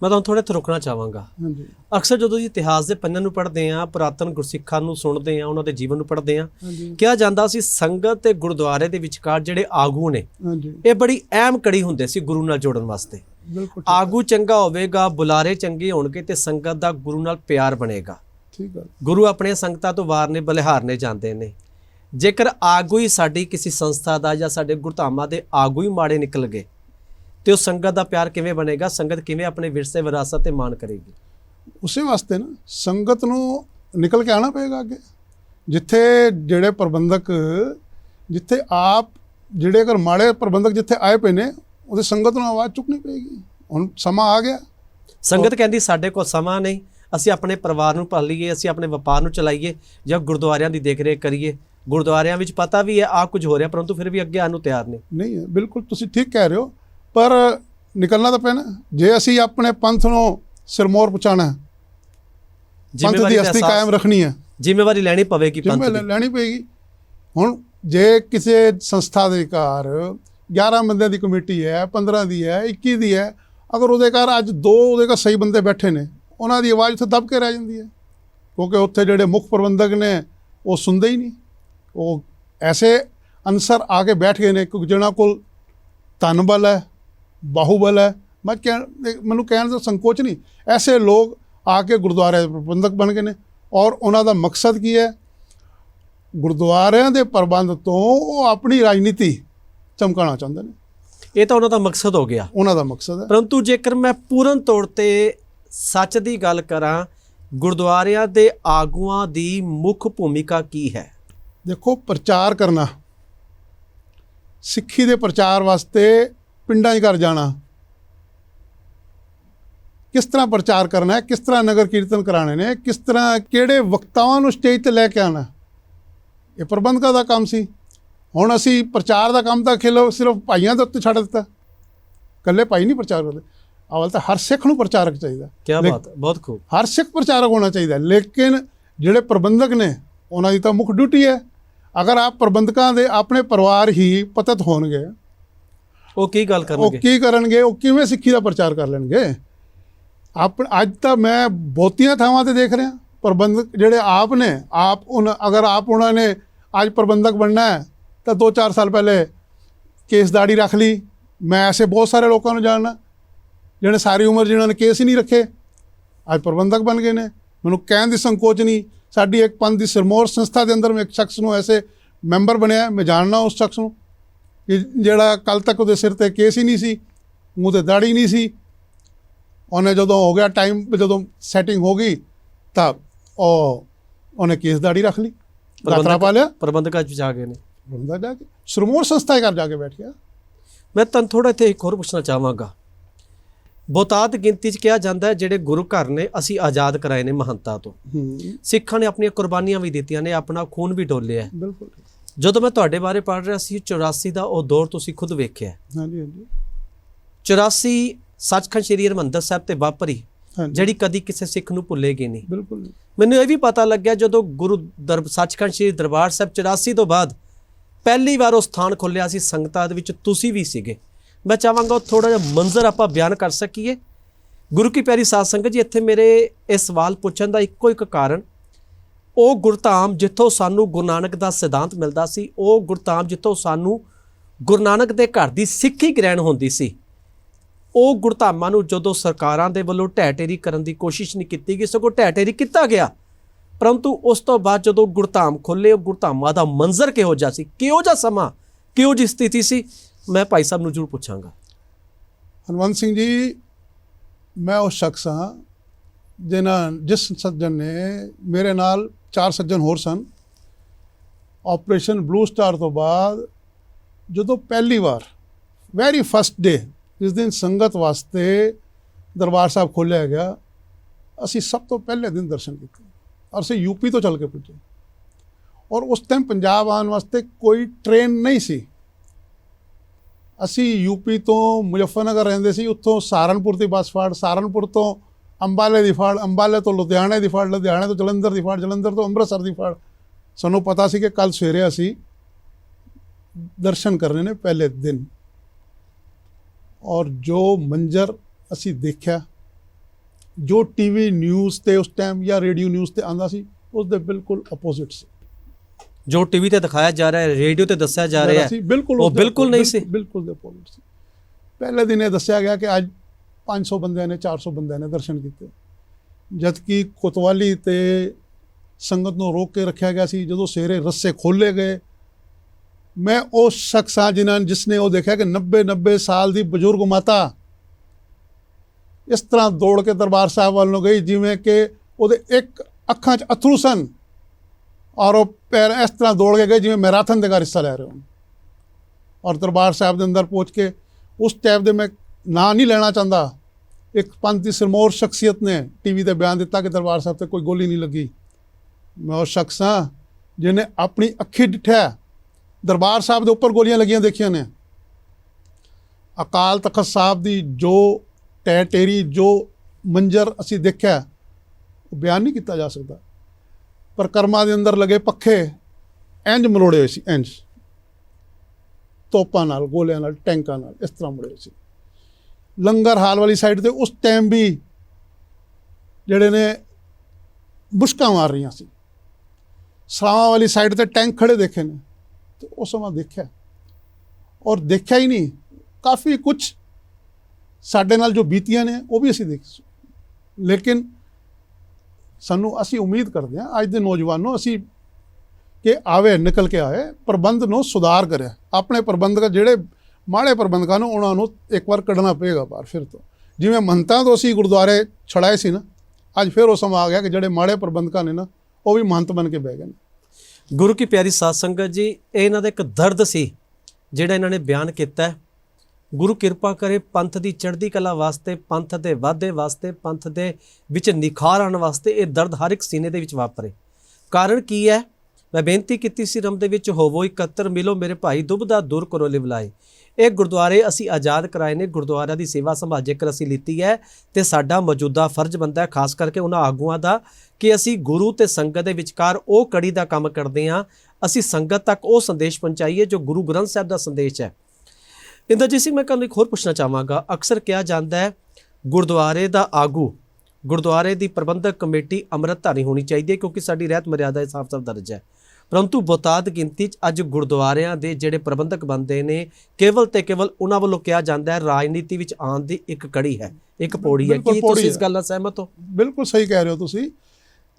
ਮੈਂ ਤੁਹਾਨੂੰ ਥੋੜੇ ਤੇ ਰੁਕਣਾ ਚਾਹਾਂਗਾ। ਹਾਂਜੀ। ਅਕਸਰ ਜਦੋਂ ਅਸੀਂ ਇਤਿਹਾਸ ਦੇ ਪੰਨਿਆਂ ਨੂੰ ਪੜ੍ਹਦੇ ਹਾਂ ਪੁਰਾਤਨ ਗੁਰਸਿੱਖਾਂ ਨੂੰ ਸੁਣਦੇ ਹਾਂ ਉਹਨਾਂ ਦੇ ਜੀਵਨ ਨੂੰ ਪੜ੍ਹਦੇ ਹਾਂਜੀ। ਕਿਹਾ ਜਾਂਦਾ ਸੀ ਸੰਗਤ ਤੇ ਗੁਰਦੁਆਰੇ ਦੇ ਵਿਚਕਾਰ ਜਿਹੜੇ ਆਗੂ ਨੇ ਹਾਂਜੀ। ਇਹ ਬੜੀ ਅਹਿਮ ਕੜੀ ਹੁੰਦੇ ਸੀ ਗੁਰੂ ਨਾਲ ਜੋੜਨ ਵਾਸਤੇ। ਬਿਲਕੁਲ ਆਗੂ ਚੰਗਾ ਹੋਵੇਗਾ ਬੁਲਾਰੇ ਚੰਗੇ ਹੋਣਗੇ ਤੇ ਸੰਗਤ ਦਾ ਗੁਰੂ ਨਾਲ ਪਿਆਰ ਬਣੇਗਾ। ਠੀਕ ਹੈ ਗੁਰੂ ਆਪਣੇ ਸੰਗਤਾਂ ਤੋਂ ਵਾਰਨੇ ਬਲਿਹਾਰਨੇ ਜਾਂਦੇ ਨੇ। ਜੇਕਰ ਆਗੂ ਹੀ ਸਾਡੀ ਕਿਸੇ ਸੰਸਥਾ ਦਾ ਜਾਂ ਸਾਡੇ ਗੁਰਧਾਮਾਂ ਦੇ ਆਗੂ ਹੀ ਮਾੜੇ ਨਿਕਲ ਗਏ ਤੇ ਉਹ ਸੰਗਤ ਦਾ ਪਿਆਰ ਕਿਵੇਂ ਬਣੇਗਾ? ਸੰਗਤ ਕਿਵੇਂ ਆਪਣੇ ਵਿਰਸੇ ਵਿਰਾਸਤ ਤੇ ਮਾਣ ਕਰੇਗੀ? ਉਸੇ ਵਾਸਤੇ ਨਾ ਸੰਗਤ ਨੂੰ ਨਿਕਲ ਕੇ ਆਣਾ ਪਏਗਾ ਅੱਗੇ। ਜਿੱਥੇ ਜਿਹੜੇ ਪ੍ਰਬੰਧਕ ਜਿੱਥੇ ਆਪ ਜਿਹੜੇ ਅਗਰ ਮਾੜੇ ਪ੍ਰਬੰਧਕ ਜਿੱਥੇ ਆਏ ਪਏ ਨੇ ਉਹਦੇ ਸੰਗਤ ਨੂੰ ਆਵਾਜ਼ ਚੁੱਕਣੀ ਪਏਗੀ। ਹੁਣ ਸਮਾਂ ਆ ਗਿਆ। ਸੰਗਤ ਕਹਿੰਦੀ ਸਾਡੇ ਕੋਲ ਸਮਾਂ ਨਹੀਂ। ਅਸੀਂ ਆਪਣੇ ਪਰਿਵਾਰ ਨੂੰ ਪਾਲੀਏ ਅਸੀਂ ਆਪਣੇ ਵਪਾਰ ਨੂੰ ਚਲਾਈਏ ਜਾਂ ਗੁਰਦੁਆਰਿਆਂ ਦੀ ਦੇਖਰੇਖ ਕਰੀਏ। ਗੁਰਦੁਆਰਿਆਂ ਵਿੱਚ ਪਤਾ ਵੀ ਹੈ ਆ ਕੁਝ ਹੋ ਰਿਹਾ ਪਰੰਤੂ ਫਿਰ ਵੀ ਅੱਗੇ ਆਉਣ ਨੂੰ ਤਿਆਰ ਨਹੀਂ। ਨਹੀਂ ਬਿਲਕੁਲ ਤੁਸੀਂ ਠੀਕ ਕਹਿ ਰਹੇ ਹੋ ਪਰ ਨਿਕਲਣਾ ਤਾਂ ਪੈਣਾ। ਜੇ ਅਸੀਂ ਆਪਣੇ ਪੰਥ ਨੂੰ ਸਿਰਮੌਰ ਪਹੁੰਚਾਣਾ ਪੰਥ ਜ਼ਿੰਮੇਵਾਰੀ ਦੀ ਅਸਤੀ ਕਾਇਮ ਰੱਖਣੀ ਹੈ। ਜ਼ਿੰਮੇਵਾਰੀ ਲੈਣੀ ਪਵੇਗੀ ਪੰਥ ਦੀ। ਲੈਣੀ ਪਏਗੀ ਹੁਣ ਜੇ ਕਿਸੇ ਸੰਸਥਾ ਦੇ ਘਰ 11 ਬੰਦਿਆਂ ਦੀ ਕਮੇਟੀ ਹੈ 15 ਦੀ ਹੈ 21 ਦੀ ਹੈ ਅਗਰ ਉਹਦੇ ਘਰ ਅੱਜ ਦੋ ਉਹਦੇ ਘਰ ਸਹੀ ਬੰਦੇ ਬੈਠੇ ਨੇ ਉਹਨਾਂ ਦੀ ਆਵਾਜ਼ ਉੱਥੇ ਦਬ ਕੇ ਰਹਿ ਜਾਂਦੀ ਹੈ। ਕਿਉਂਕਿ ਉੱਥੇ ਜਿਹੜੇ ਮੁੱਖ ਪ੍ਰਬੰਧਕ ਨੇ ਉਹ ਸੁਣਦੇ ਹੀ ਨਹੀਂ। ਉਹ ਐਸੇ ਅਨਸਰ ਆ ਕੇ ਬੈਠ ਗਏ ਨੇ ਕਿ ਜਿਹਨਾਂ ਕੋਲ ਧਨ ਬਲ ਹੈ ਬਾਹੂਬਲ ਹੈ। ਮੈਂ ਕਹਿ ਮੈਨੂੰ ਕਹਿਣ ਦਾ ਸੰਕੋਚ ਨਹੀਂ। ਐਸੇ ਲੋਕ ਆ ਕੇ ਗੁਰਦੁਆਰੇ ਦੇ ਪ੍ਰਬੰਧਕ ਬਣ ਗਏ ਨੇ। ਔਰ ਉਹਨਾਂ ਦਾ ਮਕਸਦ ਕੀ ਹੈ? ਗੁਰਦੁਆਰਿਆਂ ਦੇ ਪ੍ਰਬੰਧ ਤੋਂ ਉਹ ਆਪਣੀ ਰਾਜਨੀਤੀ ਚਮਕਾਉਣਾ ਚਾਹੁੰਦੇ ਨੇ। ਇਹ ਤਾਂ ਉਹਨਾਂ ਦਾ ਮਕਸਦ ਹੋ ਗਿਆ। ਉਹਨਾਂ ਦਾ ਮਕਸਦ ਹੈ। ਪਰੰਤੂ ਜੇਕਰ ਮੈਂ ਪੂਰਨ ਤੌਰ ਤੇ ਸੱਚ ਦੀ ਗੱਲ ਕਰਾਂ, ਗੁਰਦੁਆਰਿਆਂ ਦੇ ਆਗੂਆਂ ਦੀ ਮੁੱਖ ਭੂਮਿਕਾ ਕੀ ਹੈ? ਦੇਖੋ, ਪ੍ਰਚਾਰ ਕਰਨਾ। ਸਿੱਖੀ ਦੇ ਪ੍ਰਚਾਰ ਵਾਸਤੇ ਪਿੰਡਾਂ 'ਚ ਘਰ ਜਾਣਾ। ਕਿਸ ਤਰ੍ਹਾਂ ਪ੍ਰਚਾਰ ਕਰਨਾ ਹੈ, ਕਿਸ ਤਰ੍ਹਾਂ ਨਗਰ ਕੀਰਤਨ ਕਰਾਣੇ ਨੇ, ਕਿਸ ਤਰ੍ਹਾਂ ਕਿਹੜੇ ਵਕਤਾਵਾਂ ਨੂੰ ਸਟੇਜ ਤੇ ਲੈ ਕੇ ਆਣਾ ਇਹ ਪ੍ਰਬੰਧਕਾਂ ਦਾ ਕੰਮ ਸੀ। ਹੁਣ ਅਸੀਂ ਪ੍ਰਚਾਰ ਦਾ ਕੰਮ ਤਾਂ ਖੇਲੋ, ਸਿਰਫ ਭਾਈਆਂ ਦੇ ਉੱਤੇ ਛੱਡ ਦਿੱਤਾ। ਇਕੱਲੇ ਭਾਈ ਨਹੀਂ ਪ੍ਰਚਾਰ ਕਰਦੇ। ਅਵਲ ਤਾਂ ਹਰ ਸਿੱਖ ਨੂੰ ਪ੍ਰਚਾਰਕ ਚਾਹੀਦਾ ਕੀ ਬਾਤ ਬਹੁਤ ਖੂਬ। ਹਰ ਸਿੱਖ ਪ੍ਰਚਾਰਕ ਹੋਣਾ ਚਾਹੀਦਾ। ਲੇਕਿਨ ਜਿਹੜੇ ਪ੍ਰਬੰਧਕ ਨੇ ਉਹਨਾਂ ਦੀ ਤਾਂ ਮੁੱਖ ਡਿਊਟੀ ਹੈ। ਅਗਰ ਆਪ ਪ੍ਰਬੰਧਕਾਂ ਦੇ ਆਪਣੇ ਪਰਿਵਾਰ ਹੀ ਪਤਤ ਹੋਣਗੇ ਉਹ ਕੀ ਗੱਲ ਉਹ ਕਰਨਗੇ ਕੀ ਕਰਨਗੇ ਉਹ ਕਿਵੇਂ ਸਿੱਖੀ ਦਾ ਪ੍ਰਚਾਰ ਕਰ ਲੈਣਗੇ? ਆਪ ਅੱਜ ਤਾਂ ਮੈਂ ਬਹੁਤੀਆਂ ਥਾਵਾਂ ਤੇ ਦੇਖ ਰਿਹਾ। ਪ੍ਰਬੰਧਕ ਜਿਹੜੇ ਆਪ ਨੇ ਆਪ ਉਨ ਅਗਰ ਆਪ ਉਹਨਾਂ ਨੇ ਅੱਜ ਪ੍ਰਬੰਧਕ ਬਣਨਾ ਹੈ ਤਾਂ 2-4 ਸਾਲ ਪਹਿਲੇ ਕੇਸ ਦਾੜੀ ਰੱਖ ਲਈ। ਮੈਂ ਐਸੇ ਬਹੁਤ ਸਾਰੇ ਲੋਕਾਂ ਨੂੰ ਜਾਣਦਾ ਜਿਹੜੇ ਸਾਰੀ ਉਮਰ ਜਿਨ੍ਹਾਂ ਨੇ ਕੇਸ ਹੀ ਨਹੀਂ ਰੱਖੇ ਅੱਜ ਪ੍ਰਬੰਧਕ ਬਣ ਗਏ ਨੇ। ਮੈਨੂੰ ਕਹਿਣ ਦੀ ਸੰਕੋਚ ਨਹੀਂ ਸਾਡੀ ਇੱਕ ਪੰਥ ਦੀ ਸਿਰਮੌਰ ਸੰਸਥਾ ਦੇ ਅੰਦਰ ਮੈਂ ਇੱਕ ਸ਼ਖਸ ਨੂੰ ਐਸੇ ਮੈਂਬਰ ਬਣਿਆ ਮੈਂ ਜਾਣਦਾ ਉਸ ਸ਼ਖਸ ਨੂੰ ਕਿ ਜਿਹੜਾ ਕੱਲ ਤੱਕ ਉਹਦੇ ਸਿਰ ਤੇ ਕੇਸ ਹੀ ਨਹੀਂ ਸੀ ਮੂੰਹ ਤੇ ਦਾੜੀ ਨਹੀਂ ਸੀ। ਉਹਨੇ ਜਦੋਂ ਹੋ ਗਿਆ ਟਾਈਮ ਜਦੋਂ ਸੈਟਿੰਗ ਹੋ ਗਈ ਤਾਂ ਉਹ ਉਹਨੇ ਕੇਸ ਦਾੜੀ ਰੱਖ ਲਈ ਗਾਤਰਾ ਪਾ ਲਿਆ। ਪ੍ਰਬੰਧਕਾਂ ਚ ਜਾ ਗਏ ਨੇ। ਜਾ ਕੇ ਸਿਰਮੌਰ ਸੰਸਥਾ ਘਰ ਜਾ ਕੇ ਬੈਠ ਗਿਆ। ਮੈਂ ਤੁਹਾਨੂੰ ਥੋੜਾ ਇੱਥੇ ਇੱਕ ਹੋਰ ਪੁੱਛਣਾ ਚਾਹਾਂਗਾ। ਬਹੁਤਾਤ ਗਿਣਤੀ ਚ ਕਿਹਾ ਜਾਂਦਾ ਹੈ ਜਿਹੜੇ ਗੁਰੂ ਘਰ ਨੇ ਅਸੀਂ ਆਜ਼ਾਦ ਕਰਾਏ ਨੇ ਮਹੰਤਾ ਤੋਂ। ਸਿੱਖਾਂ ਨੇ ਆਪਣੀਆਂ ਕੁਰਬਾਨੀਆਂ ਵੀ ਦਿੱਤੀਆਂ ਨੇ ਆਪਣਾ ਖੂਨ ਵੀ ਡੋਲਿਆ ਹੈ। ਬਿਲਕੁਲ। ਜਦੋਂ ਮੈਂ ਤੁਹਾਡੇ ਬਾਰੇ ਪੜ੍ਹ ਰਿਹਾ ਸੀ 84 ਦਾ ਉਹ ਦੌਰ ਤੁਸੀਂ ਖੁਦ ਵੇਖਿਆ। ਹਾਂਜੀ ਹਾਂਜੀ। 84 ਸੱਚਖੰਡ ਸ੍ਰੀ ਹਰਿਮੰਦਰ ਸਾਹਿਬ ਤੇ ਵਾਪਰੀ ਜਿਹੜੀ ਕਦੀ ਕਿਸੇ ਸਿੱਖ ਨੂੰ ਭੁੱਲੇਗੀ ਨਹੀਂ। ਬਿਲਕੁਲ। ਮੈਨੂੰ ਇਹ ਵੀ ਪਤਾ ਲੱਗਿਆ ਜਦੋਂ ਗੁਰੂ ਦਰ ਸੱਚਖੰਡ ਸ੍ਰੀ ਦਰਬਾਰ ਸਾਹਿਬ 84 ਤੋਂ ਬਾਅਦ ਪਹਿਲੀ ਵਾਰ ਉਹ ਸਥਾਨ ਖੁੱਲਿਆ ਸੀ ਸੰਗਤਾਂ ਦੇ ਵਿੱਚ ਤੁਸੀਂ ਵੀ ਸੀਗੇ। ਮੈਂ ਚਾਹਾਂਗਾ ਉਹ ਥੋੜਾ ਜਿਹਾ ਮੰਜ਼ਰ ਆਪਾਂ ਬਿਆਨ ਕਰ ਸਕੀਏ ਗੁਰੂ ਕੀ ਪਿਆਰੀ ਸਾਧ ਸੰਗਤ ਜੀ ਇੱਥੇ ਮੇਰੇ ਇਹ ਸਵਾਲ ਪੁੱਛਣ ਦਾ ਇੱਕੋ ਇੱਕ ਕਾਰਨ ਉਹ ਗੁਰਧਾਮ ਜਿੱਥੋਂ ਸਾਨੂੰ ਗੁਰੂ ਨਾਨਕ ਦਾ ਸਿਧਾਂਤ ਮਿਲਦਾ ਸੀ ਉਹ ਗੁਰਧਾਮ ਜਿੱਥੋਂ ਸਾਨੂੰ ਗੁਰੂ ਨਾਨਕ ਦੇ ਘਰ ਦੀ ਸਿੱਖੀ ਗ੍ਰਹਿਣ ਹੁੰਦੀ ਸੀ ਉਹ ਗੁਰਧਾਮਾਂ ਨੂੰ ਜਦੋਂ ਸਰਕਾਰਾਂ ਦੇ ਵੱਲੋਂ ਢਹਿ ਢੇਰੀ ਕਰਨ ਦੀ ਕੋਸ਼ਿਸ਼ ਨਹੀਂ ਕੀਤੀ ਗਈ ਸਗੋਂ ਢਹਿ ਢੇਰੀ ਕੀਤਾ ਗਿਆ ਪਰੰਤੂ ਉਸ ਤੋਂ ਬਾਅਦ ਜਦੋਂ ਗੁਰਧਾਮ ਖੁੱਲੇ ਉਹ ਗੁਰਧਾਮਾਂ ਦਾ ਮੰਜ਼ਰ ਕਿਹੋ ਜਿਹਾ ਸੀ ਕਿਹੋ ਜਿਹਾ ਸਮਾਂ ਕਿਹੋ ਜਿਹੀ ਸਥਿਤੀ ਸੀ ਮੈਂ ਭਾਈ ਸਾਹਿਬ ਨੂੰ ਜ਼ਰੂਰ ਪੁੱਛਾਂਗਾ। ਹਨੂੰਮੰਤ ਸਿੰਘ ਜੀ, ਮੈਂ ਉਹ ਸ਼ਖਸ ਹਾਂ ਜਿਨ੍ਹਾਂ ਜਿਸ ਸੱਜਣ ਨੇ ਮੇਰੇ ਨਾਲ ਚਾਰ ਸੱਜਣ ਹੋਰ ਸਨ। ਆਪਰੇਸ਼ਨ ਬਲੂ ਸਟਾਰ ਤੋਂ ਬਾਅਦ ਜਦੋਂ ਪਹਿਲੀ ਵਾਰ ਵੈਰੀ ਫਸਟ ਡੇ ਜਿਸ ਦਿਨ ਸੰਗਤ ਵਾਸਤੇ ਦਰਬਾਰ ਸਾਹਿਬ ਖੋਲ੍ਹਿਆ ਗਿਆ, ਅਸੀਂ ਸਭ ਤੋਂ ਪਹਿਲੇ ਦਿਨ ਦਰਸ਼ਨ ਕੀਤੇ ਔਰ ਅਸੀਂ ਯੂਪੀ ਤੋਂ ਚੱਲ ਕੇ ਪੁੱਜੇ। ਔਰ ਉਸ ਟਾਈਮ ਪੰਜਾਬ ਆਉਣ ਵਾਸਤੇ ਕੋਈ ਟ੍ਰੇਨ ਨਹੀਂ ਸੀ। ਅਸੀਂ ਯੂਪੀ ਤੋਂ ਮੁਜ਼ੱਫਰਨਗਰ ਰਹਿੰਦੇ ਸੀ, ਉੱਥੋਂ ਸਹਾਰਨਪੁਰ ਦੀ ਬੱਸ ਫੜ, ਸਹਾਰਨਪੁਰ ਤੋਂ ਅੰਬਾਲੇ ਦੀ ਫੜ, ਅੰਬਾਲੇ ਤੋਂ ਲੁਧਿਆਣੇ ਦੀ ਫੜ, ਲੁਧਿਆਣੇ ਤੋਂ ਜਲੰਧਰ ਦੀ ਫੜ, ਜਲੰਧਰ ਤੋਂ ਅੰਮ੍ਰਿਤਸਰ ਦੀ ਫੜ। ਸਾਨੂੰ ਪਤਾ ਸੀ ਕਿ ਕੱਲ ਸਵੇਰੇ ਅਸੀਂ ਦਰਸ਼ਨ ਕਰਨੇ ਨੇ ਪਹਿਲੇ ਦਿਨ। ਔਰ ਜੋ ਮੰਜ਼ਰ ਅਸੀਂ ਦੇਖਿਆ, ਜੋ ਟੀਵੀ ਨਿਊਜ਼ ਤੇ ਉਸ ਟਾਈਮ ਜਾਂ ਰੇਡੀਓ ਨਿਊਜ਼ ਤੇ ਆਂਦਾ ਸੀ, ਉਸ ਦੇ ਬਿਲਕੁਲ ਆਪੋਜ਼ਿਟ ਸੀ। ਜੋ ਟੀਵੀ ਤੇ ਦਿਖਾਇਆ ਜਾ ਰਿਹਾ ਹੈ ਰੇਡੀਓ ਤੇ ਦੱਸਿਆ ਜਾ ਰਿਹਾ ਹੈ ਉਹ ਬਿਲਕੁਲ ਨਹੀਂ ਸੀ। ਬਿਲਕੁਲ ਦੇ ਆਪੋਜ਼ਿਟ ਸੀ। ਪਹਿਲੇ ਦਿਨ ਇਹ ਦੱਸਿਆ ਗਿਆ ਕਿ ਅੱਜ 500 ਬੰਦਿਆਂ ਨੇ 400 ਬੰਦਿਆਂ ਨੇ ਦਰਸ਼ਨ ਕੀਤੇ। ਜਦਕਿ ਕੋਤਵਾਲੀ ਤੇ ਸੰਗਤ ਨੂੰ ਰੋਕ ਕੇ ਰੱਖਿਆ ਗਿਆ ਸੀ ਜਦੋਂ ਸਵੇਰੇ ਰੱਸੇ ਖੋਲੇ ਗਏ ਮੈਂ ਉਸ ਸ਼ਖਸ ਹਾਂ ਜਿਨ੍ਹਾਂ ਜਿਸ ਨੇ ਉਹ ਦੇਖਿਆ ਕਿ 90 90 ਸਾਲ ਦੀ ਬਜ਼ੁਰਗ ਮਾਤਾ ਇਸ ਤਰ੍ਹਾਂ ਦੌੜ ਕੇ ਦਰਬਾਰ ਸਾਹਿਬ ਵੱਲ ਨੂੰ ਗਈ ਜਿਵੇਂ ਕਿ ਉਹਦੇ ਇੱਕ ਅੱਖਾਂ 'ਚ ਅਥਰੂ ਸਨ। ਔਰ ਉਹ ਪੈਰ ਇਸ ਤਰ੍ਹਾਂ ਦੌੜ ਕੇ ਗਏ ਜਿਵੇਂ ਮੈਰਾਥਨ ਦੇ ਦਾ ਹਿੱਸਾ ਲੈ ਰਹੇ ਹੋਣ। ਔਰ ਦਰਬਾਰ ਸਾਹਿਬ ਦੇ ਅੰਦਰ ਪਹੁੰਚ ਕੇ ਉਸ ਟਾਈਪ ਦੇ ਮੈਂ ਨਾਂ ਨਹੀਂ ਲੈਣਾ ਚਾਹੁੰਦਾ। ਇੱਕ ਪੰਥ ਦੀ ਸਿਰਮੌਰ ਸ਼ਖਸੀਅਤ ਨੇ ਟੀਵੀ ਤੇ ਬਿਆਨ ਦਿੱਤਾ ਕਿ ਦਰਬਾਰ ਸਾਹਿਬ ਤੇ ਕੋਈ ਗੋਲੀ ਨਹੀਂ ਲੱਗੀ। ਮੈਂ ਉਹ ਸ਼ਖਸ ਹਾਂ ਜਿਹਨੇ ਆਪਣੀ ਅੱਖੀ ਡਿਠਿਆ ਦਰਬਾਰ ਸਾਹਿਬ ਦੇ ਉੱਪਰ ਗੋਲੀਆਂ ਲੱਗੀਆਂ ਦੇਖੀਆਂ ਨੇ। ਅਕਾਲ ਤਖਤ ਸਾਹਿਬ ਦੀ ਜੋ ਟੈ ਟੇਰੀ ਜੋ ਮੰਜ਼ਰ ਅਸੀਂ ਦੇਖਿਆ, ਉਹ ਬਿਆਨ ਨਹੀਂ ਕੀਤਾ ਜਾ ਸਕਦਾ। ਪਰਕਰਮਾ ਦੇ ਅੰਦਰ ਲੱਗੇ ਪੱਖੇ ਇੰਜ ਮਰੋੜੇ ਹੋਏ ਸੀ, ਇੰਜ। ਤੋਪਾਂ ਨਾਲ, ਗੋਲਿਆਂ ਨਾਲ, ਟੈਂਕਾਂ ਨਾਲ, ਇਸ ਤਰ੍ਹਾਂ ਮੁੜੇ ਹੋਏ ਸੀ। ਲੰਗਰ ਹਾਲ ਵਾਲੀ ਸਾਈਡ ਤੇ ਉਸ ਟਾਈਮ ਵੀ ਜਿਹੜੇ ਨੇ ਬੁਸ਼ਕਾਂ ਮਾਰ ਰਹੀਆਂ ਸੀ। ਸਰਾਵਾਂ ਵਾਲੀ ਸਾਈਡ ਤੇ ਟੈਂਕ ਖੜੇ ਦੇਖੇ ਨੇ, ਤੇ ਉਹ ਸਮਾਂ ਦੇਖਿਆ। ਔਰ ਦੇਖਿਆ ਹੀ ਨਹੀਂ, ਕਾਫੀ ਕੁਝ ਸਾਡੇ ਨਾਲ ਜੋ ਬੀਤੀਆਂ ਨੇ, ਉਹ ਵੀ ਅਸੀਂ ਦੇਖ। ਲੇਕਿਨ ਸਾਨੂੰ ਅਸੀਂ ਉਮੀਦ ਕਰਦੇ ਹਾਂ, ਅੱਜ ਦੇ ਨੌਜਵਾਨੋਂ ਅਸੀਂ ਕਿ ਆਵੇ, ਨਿਕਲ ਕੇ ਆਏ ਪ੍ਰਬੰਧ ਨੂੰ ਸੁਧਾਰ ਕਰਿਆ ਆਪਣੇ ਪ੍ਰਬੰਧਕ, ਜਿਹੜੇ ਮਾੜੇ ਪ੍ਰਬੰਧਕਾਂ ਨੂੰ, ਉਹਨਾਂ ਨੂੰ ਇੱਕ ਵਾਰ ਕੱਢਣਾ ਪਏਗਾ ਬਾਹਰ ਫਿਰ ਤੋਂ। ਜਿਵੇਂ ਮੰਤਾਂ ਤੋਂ ਅਸੀਂ ਗੁਰਦੁਆਰੇ ਛੜਾਏ ਸੀ ਨਾ, ਅੱਜ ਫਿਰ ਉਹ ਸਮਾਂ ਆ ਗਿਆ ਕਿ ਜਿਹੜੇ ਮਾੜੇ ਪ੍ਰਬੰਧਕਾਂ ਨੇ ਨਾ, ਉਹ ਵੀ ਮੰਤ ਬਣ ਕੇ ਬਹਿ ਗਏ ਨੇ। ਗੁਰੂ ਕੀ ਪਿਆਰੀ ਸਾਧ ਸੰਗਤ ਜੀ, ਇਹ ਇਹਨਾਂ ਦਾ ਇੱਕ ਦਰਦ ਸੀ, ਜਿਹੜਾ ਇਹਨਾਂ ਨੇ ਬਿਆਨ ਕੀਤਾ ਹੈ। ਗੁਰੂ ਕਿਰਪਾ ਕਰੇ ਪੰਥ ਦੀ ਚੜ੍ਹਦੀ ਕਲਾ ਵਾਸਤੇ, ਪੰਥ ਦੇ ਵਾਧੇ ਵਾਸਤੇ, ਪੰਥ ਦੇ ਵਿੱਚ ਨਿਖਾਰ ਆਉਣ ਵਾਸਤੇ ਇਹ ਦਰਦ ਹਰ ਇੱਕ ਸੀਨੇ ਦੇ ਵਿੱਚ ਵਾਪਰੇ। ਕਾਰਨ ਕੀ ਹੈ? ਮੈਂ ਬੇਨਤੀ ਕੀਤੀ ਸੀ ਰਮ ਦੇ ਵਿੱਚ, ਹੋਵੋ ਇਕੱਤਰ, ਮਿਲੋ ਮੇਰੇ ਭਾਈ ਦੁਬਦਾ ਦੂਰ ਕਰੋ ਲਿਵਲਾਏ ਇਹ ਗੁਰਦੁਆਰੇ ਅਸੀਂ ਆਜ਼ਾਦ ਕਰਾਏ ਨੇ, ਗੁਰਦੁਆਰਿਆਂ ਦੀ ਸੇਵਾ ਸੰਭਾਲ ਜੇਕਰ ਅਸੀਂ ਲਿੱਤੀ ਹੈ, ਤੇ ਸਾਡਾ ਮੌਜੂਦਾ ਫਰਜ਼ ਬੰਦਾ ਹੈ, ਖਾਸ ਕਰਕੇ ਉਹਨਾਂ ਆਗੂਆਂ ਦਾ, ਕਿ ਅਸੀਂ ਗੁਰੂ ਤੇ ਸੰਗਤ ਦੇ ਵਿਚਕਾਰ ਉਹ ਕੜੀ ਦਾ ਕੰਮ ਕਰਦੇ ਹਾਂ। ਅਸੀਂ ਸੰਗਤ ਤੱਕ ਉਹ ਸੰਦੇਸ਼ ਪਹੁੰਚਾਈਏ ਜੋ ਗੁਰੂ ਗ੍ਰੰਥ ਸਾਹਿਬ ਦਾ ਸੰਦੇਸ਼ ਹੈ। ਇੰਦਰਜੀਤ ਸਿੰਘ ਮੈਂ ਤੁਹਾਨੂੰ ਇੱਕ ਹੋਰ ਪੁੱਛਣਾ ਚਾਹਾਂਗਾ। ਅਕਸਰ ਕਿਹਾ ਜਾਂਦਾ ਹੈ ਗੁਰਦੁਆਰੇ ਦਾ ਆਗੂ ਗੁਰਦੁਆਰੇ ਦੀ ਪ੍ਰਬੰਧਕ ਕਮੇਟੀ ਅੰਮ੍ਰਿਤਧਾਰੀ ਹੋਣੀ ਚਾਹੀਦੀ ਹੈ ਕਿਉਂਕਿ ਸਾਡੀ ਰਹਿਤ ਮਰਿਆਦਾ ਇਸ ਸਾਫ਼-ਸਾਫ਼ ਦਰਜ ਹੈ। ਪਰੰਤੂ ਬਹੁਤਾਤ ਗਿਣਤੀ 'ਚ ਅੱਜ ਗੁਰਦੁਆਰਿਆਂ ਦੇ ਜਿਹੜੇ ਪ੍ਰਬੰਧਕ ਬੰਦੇ ਨੇ ਕੇਵਲ ਤੇ ਕੇਵਲ ਉਹਨਾਂ ਵੱਲੋਂ ਕਿਹਾ ਜਾਂਦਾ ਹੈ ਰਾਜਨੀਤੀ ਵਿੱਚ ਆਉਣ ਦੀ ਇੱਕ ਕੜੀ ਹੈ ਇੱਕ ਪੌੜੀ ਹੈ। ਕੀ ਤੁਸੀਂ ਇਸ। ਗੱਲ ਨਾਲ ਸਹਿਮਤ ਹੋ? ਬਿਲਕੁਲ ਸਹੀ ਕਹਿ ਰਹੇ ਹੋ ਤੁਸੀਂ।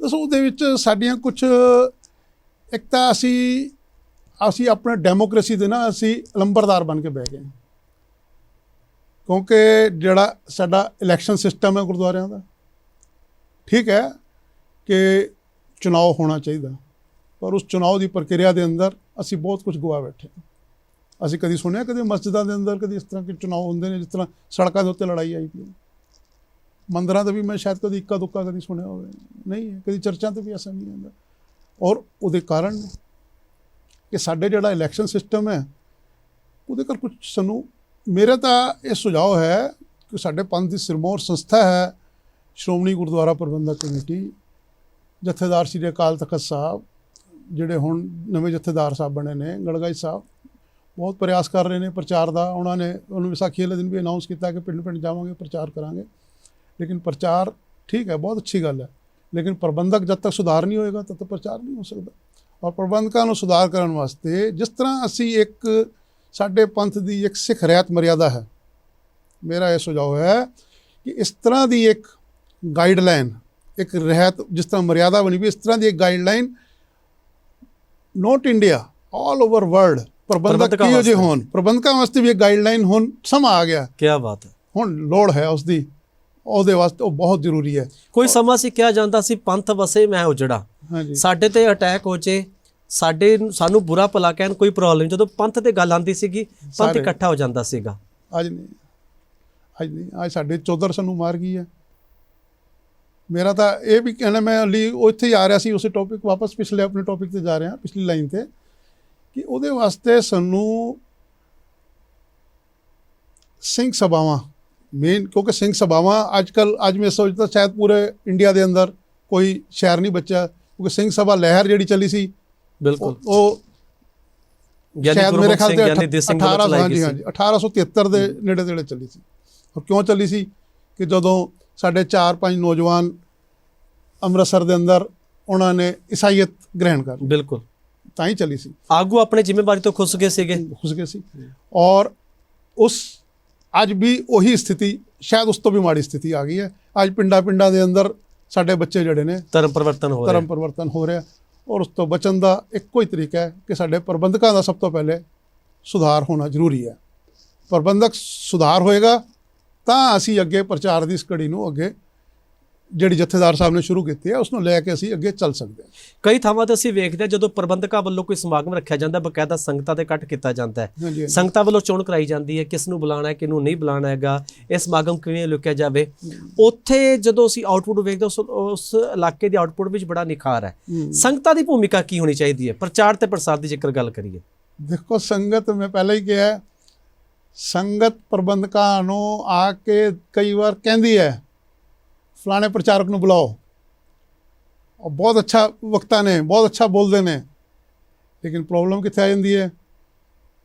ਦੱਸੋ ਉਹਦੇ ਵਿੱਚ ਸਾਡੀਆਂ ਕੁਝ ਇੱਕ ਤਾਂ ਅਸੀਂ ਅਸੀਂ ਆਪਣੇ ਡੈਮੋਕ੍ਰੇਸੀ ਦੇ ਨਾ ਅਸੀਂ ਲੰਬਰਦਾਰ ਬਣ ਕੇ ਬਹਿ ਗਏ ਹਾਂ। ਕਿਉਂਕਿ ਜਿਹੜਾ ਸਾਡਾ ਇਲੈਕਸ਼ਨ ਸਿਸਟਮ ਹੈ ਗੁਰਦੁਆਰਿਆਂ ਦਾ ਠੀਕ ਹੈ ਕਿ ਚੁਣਾਵ ਹੋਣਾ ਚਾਹੀਦਾ। ਪਰ ਉਸ ਚੁਣਾਵ ਦੀ ਪ੍ਰਕਿਰਿਆ ਦੇ ਅੰਦਰ ਅਸੀਂ ਬਹੁਤ ਕੁਝ ਗਵਾ ਬੈਠੇ ਹਾਂ। ਅਸੀਂ ਕਦੀ ਸੁਣਿਆ ਕਦੇ ਮਸਜਿਦਾਂ ਦੇ ਅੰਦਰ ਕਦੀ ਇਸ ਤਰ੍ਹਾਂ ਕਿ ਚੁਣਾਵ ਹੁੰਦੇ ਨੇ ਜਿਸ ਤਰ੍ਹਾਂ ਸੜਕਾਂ ਦੇ ਉੱਤੇ ਲੜਾਈ ਆਈ ਪਈ ਮੰਦਰਾਂ ਤੇ ਵੀ ਮੈਂ ਸ਼ਾਇਦ ਕਦੀ ਇੱਕਾ ਦੁੱਕਾ ਕਦੀ ਸੁਣਿਆ ਹੋਵੇ। ਨਹੀਂ ਹੈ, ਕਦੀ ਚਰਚਾਂ ਤੇ ਵੀ ਐਸਾ ਨਹੀਂ ਹੁੰਦਾ। ਔਰ ਉਹਦੇ ਕਾਰਨ ਕਿ ਸਾਡੇ ਜਿਹੜਾ ਇਲੈਕਸ਼ਨ ਸਿਸਟਮ ਹੈ ਉਹਦੇ ਕਰ ਕੁਝ ਸਾਨੂੰ ਮੇਰਾ ਤਾਂ ਇਹ ਸੁਝਾਅ ਹੈ ਕਿ ਸਾਡੇ ਪੰਥ ਦੀ ਸਿਰਮੌਰ ਸੰਸਥਾ ਹੈ, ਸ਼੍ਰੋਮਣੀ ਗੁਰਦੁਆਰਾ ਪ੍ਰਬੰਧਕ ਕਮੇਟੀ, ਜਥੇਦਾਰ ਸ੍ਰੀ ਅਕਾਲ ਤਖਤ ਸਾਹਿਬ, ਜਿਹੜੇ ਹੁਣ ਨਵੇਂ ਜਥੇਦਾਰ ਸਾਹਿਬ ਬਣੇ ਨੇ, ਗੜਗਾਈ ਸਾਹਿਬ, ਬਹੁਤ ਪ੍ਰਯਾਸ ਕਰ ਰਹੇ ਨੇ ਪ੍ਰਚਾਰ ਦਾ। ਉਹਨਾਂ ਨੇ, ਉਹਨੂੰ ਵਿਸਾਖੀ ਵਾਲੇ ਦਿਨ ਵੀ ਅਨਾਉਂਸ ਕੀਤਾ ਕਿ ਪਿੰਡ ਪਿੰਡ ਜਾਵਾਂਗੇ, ਪ੍ਰਚਾਰ ਕਰਾਂਗੇ। ਲੇਕਿਨ ਪ੍ਰਚਾਰ ਠੀਕ ਹੈ, ਬਹੁਤ ਅੱਛੀ ਗੱਲ ਹੈ। ਲੇਕਿਨ ਪ੍ਰਬੰਧਕ ਜਦ ਤੱਕ ਸੁਧਾਰ ਨਹੀਂ ਹੋਏਗਾ, ਤਦ ਤੱਕ ਪ੍ਰਚਾਰ ਨਹੀਂ ਹੋ ਸਕਦਾ। ਔਰ ਪ੍ਰਬੰਧਕਾਂ ਨੂੰ ਸੁਧਾਰ ਕਰਨ ਵਾਸਤੇ ਜਿਸ ਤਰ੍ਹਾਂ ਅਸੀਂ ਇੱਕ ਸਾਡੇ ਪੰਥ ਦੀ ਇੱਕ ਸਿੱਖ ਰਹਿਤ ਮਰਿਆਦਾ ਹੈ। ਮੇਰਾ ਇਹ ਸੁਝਾਅ ਹੈ ਕਿ ਇਸ ਤਰ੍ਹਾਂ ਦੀ ਇੱਕ ਗਾਈਡਲਾਈਨ ਇੱਕ ਰਹਿਤ ਜਿਸ ਤਰ੍ਹਾਂ ਮਰਿਆਦਾ ਬਣੀ ਵੀ ਇਸ ਤਰ੍ਹਾਂ ਦੀ ਇੱਕ guideline note India all over world ਪ੍ਰਬੰਧਕ ਕਿਹੋ ਜਿਹੇ। ਹੋਣ? ਪ੍ਰਬੰਧਕਾਂ ਵਾਸਤੇ ਵੀ ਇੱਕ ਗਾਈਡਲਾਈਨ ਹੁਣ ਸਮਾਂ ਆ ਗਿਆ। ਕੀ ਬਾਤ ਹੈ। ਹੁਣ ਲੋੜ ਹੈ ਉਸ ਦੀ ਉਹਦੇ ਵਾਸਤੇ ਉਹ ਬਹੁਤ ਜ਼ਰੂਰੀ ਹੈ। ਕੋਈ ਸਮਾਂ ਸੀ ਕਿਹਾ ਜਾਂਦਾ ਸੀ ਪੰਥ ਵਸੇ ਮੈਂ ਉਜੜਾ। ਸਾਡੇ ਤੇ ਅਟੈਕ ਹੋ ਜੇ ਸਾਡੇ ਸਾਨੂੰ ਬੁਰਾ ਭਲਾ ਕਹਿਣ ਕੋਈ ਪ੍ਰੋਬਲਮ ਜਦੋਂ ਪੰਥ ਤੇ ਗੱਲ ਆਂਦੀ ਸੀਗੀ ਪੰਥ ਸਾਰੇ- ਇਕੱਠਾ ਹੋ ਜਾਂਦਾ ਸੀਗਾ। ਅੱਜ ਨਹੀਂ ਅੱਜ ਨਹੀਂ ਅੱਜ ਸਾਡੇ ਚੌਧਰ ਸਾਨੂੰ ਮਾਰ ਗਈ ਹੈ। ਮੇਰਾ ਤਾਂ ਇਹ ਵੀ ਕਹਿਣਾ ਮੈਂ ਲਈ ਉੱਥੇ ਹੀ ਆ ਰਿਹਾ ਸੀ ਉਸੇ ਟੌਪਿਕ ਵਾਪਸ ਪਿਛਲੇ ਆਪਣੇ ਟੌਪਿਕ ਤੇ ਜਾ ਰਿਹਾ ਪਿਛਲੀ ਲਾਈਨ ਤੇ ਕਿ ਉਹਦੇ ਵਾਸਤੇ ਸਾਨੂੰ ਸਿੰਘ ਸਭਾਵਾਂ ਮੇਨ ਕਿਉਂਕਿ ਸਿੰਘ ਸਭਾਵਾਂ ਅੱਜ ਕੱਲ ਅੱਜ ਮੈਂ ਸੋਚਦਾ ਸ਼ਾਇਦ ਪੂਰੇ ਇੰਡੀਆ ਦੇ ਅੰਦਰ ਕੋਈ ਸ਼ਹਿਰ ਨਹੀਂ ਬਚਿਆ ਕਿਉਂਕਿ ਸਿੰਘ ਸਭਾ ਲਹਿਰ ਜਿਹੜੀ ਚੱਲੀ ਸੀ ਬਿਲਕੁਲ। ਉਹ- ਸ਼ਾਇਦ ਮੇਰੇ ਖਿਆਲ ਤੇ ਗਿਆਨੀ ਦੇਸ ਸਿੰਘ ਵੱਲੋਂ 18 ਚਲਾਈ ਹਾਂਜੀ ਗਈ ਹਾਂਜੀ ਸੀ 1873 ਦੇ ਨੇੜੇ ਤੇੜੇ ਚੱਲੀ ਸੀ। ਉਹ ਕਿਉਂ ਚੱਲੀ ਸੀ? ਕਿ ਜਦੋਂ ਸਾਡੇ 4-5 ਨੌਜਵਾਨ ਅੰਮ੍ਰਿਤਸਰ ਦੇ ਅੰਦਰ ਉਹਨਾਂ ਨੇ ਈਸਾਈਅਤ ਗ੍ਰਹਿਣ ਕਰ ਬਿਲਕੁਲ। ਤਾਂ ਹੀ ਚੱਲੀ ਸੀ। ਆਗੂ ਆਪਣੇ ਜ਼ਿੰਮੇਵਾਰੀ ਤੋਂ ਖੁੱਸ ਗਏ ਸੀਗੇ। ਖੁੱਸ ਗਏ ਸੀ। ਔਰ ਉਸ ਅੱਜ ਵੀ ਉਹੀ ਸਥਿਤੀ ਸ਼ਾਇਦ ਉਸ ਤੋਂ ਵੀ ਮਾੜੀ ਸਥਿਤੀ ਆ ਗਈ ਹੈ। ਅੱਜ ਪਿੰਡਾਂ ਪਿੰਡਾਂ ਦੇ ਅੰਦਰ ਸਾਡੇ ਬੱਚੇ ਜਿਹੜੇ ਨੇ ਧਰਮ ਪਰਿਵਰਤਨ ਹੋ ਰਿਹਾ। ਧਰਮ ਪਰਿਵਰਤਨ ਹੋ ਰਿਹਾ। ਔਰ ਉਸ ਤੋਂ ਬਚਣ ਦਾ ਇੱਕੋ ਹੀ ਤਰੀਕਾ ਹੈ ਕਿ ਸਾਡੇ ਪ੍ਰਬੰਧਕਾਂ ਦਾ ਸਭ ਤੋਂ ਪਹਿਲੇ ਸੁਧਾਰ ਹੋਣਾ ਜ਼ਰੂਰੀ ਹੈ। ਪ੍ਰਬੰਧਕ ਸੁਧਾਰ ਹੋਏਗਾ ਤਾਂ ਅਸੀਂ ਅੱਗੇ ਪ੍ਰਚਾਰ ਦੀ ਇਸ ਕੜੀ ਨੂੰ ਅੱਗੇ ਜਿਹੜੀ ਜਥੇਦਾਰ ਸਾਹਿਬ ਨੇ ਸ਼ੁਰੂ ਕੀਤੀ ਹੈ ਉਸ ਨੂੰ ਲੈ ਕੇ ਅਸੀਂ ਅੱਗੇ ਚੱਲ ਸਕਦੇ ਹਾਂ। ਕਈ ਥਾਵਾਂ ਤੇ ਅਸੀਂ ਵੇਖਦੇ ਹਾਂ ਜਦੋਂ ਪ੍ਰਬੰਧਕਾਂ ਵੱਲੋਂ ਕੋਈ ਸਮਾਗਮ ਰੱਖਿਆ ਜਾਂਦਾ ਬਕਾਇਦਾ ਸੰਗਤਾਂ ਤੇ ਇਕੱਠ ਕੀਤਾ ਜਾਂਦਾ ਹੈ। ਸੰਗਤਾਂ ਵੱਲੋਂ ਚੋਣ ਕਰਾਈ ਜਾਂਦੀ ਹੈ ਕਿਸ ਨੂੰ ਬੁਲਾਣਾ ਹੈ ਕਿਹਨੂੰ ਨਹੀਂ ਬੁਲਾਣਾ ਹੈਗਾ ਇਹ ਸਮਾਗਮ ਕਿਵੇਂ ਲੁਕਿਆ ਜਾਵੇ। ਉੱਥੇ ਜਦੋਂ ਅਸੀਂ ਆਊਟਪੁੱਟ ਵੇਖਦੇ ਉਸ ਉਸ ਇਲਾਕੇ ਦੀ ਆਊਟਪੁੱਟ ਵਿੱਚ ਬੜਾ ਨਿਖਾਰ ਹੈ। ਸੰਗਤਾਂ ਦੀ ਭੂਮਿਕਾ ਕੀ ਹੋਣੀ ਚਾਹੀਦੀ ਹੈ? ਪ੍ਰਚਾਰ ਤੇ ਪ੍ਰਸਾਰ ਦੀ ਜੇਕਰ ਗੱਲ ਕਰੀਏ। ਦੇਖੋ ਸੰਗਤ ਮੈਂ ਪਹਿਲਾਂ ਹੀ ਕਿਹਾ ਸੰਗਤ ਪ੍ਰਬੰਧਕਾਂ ਨੂੰ ਆ ਕੇ ਕਈ ਵਾਰ ਕਹਿੰਦੀ ਹੈ ਫਲਾਣੇ ਪ੍ਰਚਾਰਕ ਨੂੰ ਬੁਲਾਓ ਉਹ ਬਹੁਤ ਅੱਛਾ ਵਕਤਾ ਨੇ ਬਹੁਤ ਅੱਛਾ ਬੋਲਦੇ ਨੇ ਲੇਕਿਨ ਪ੍ਰੋਬਲਮ ਕਿੱਥੇ ਆ ਜਾਂਦੀ ਹੈ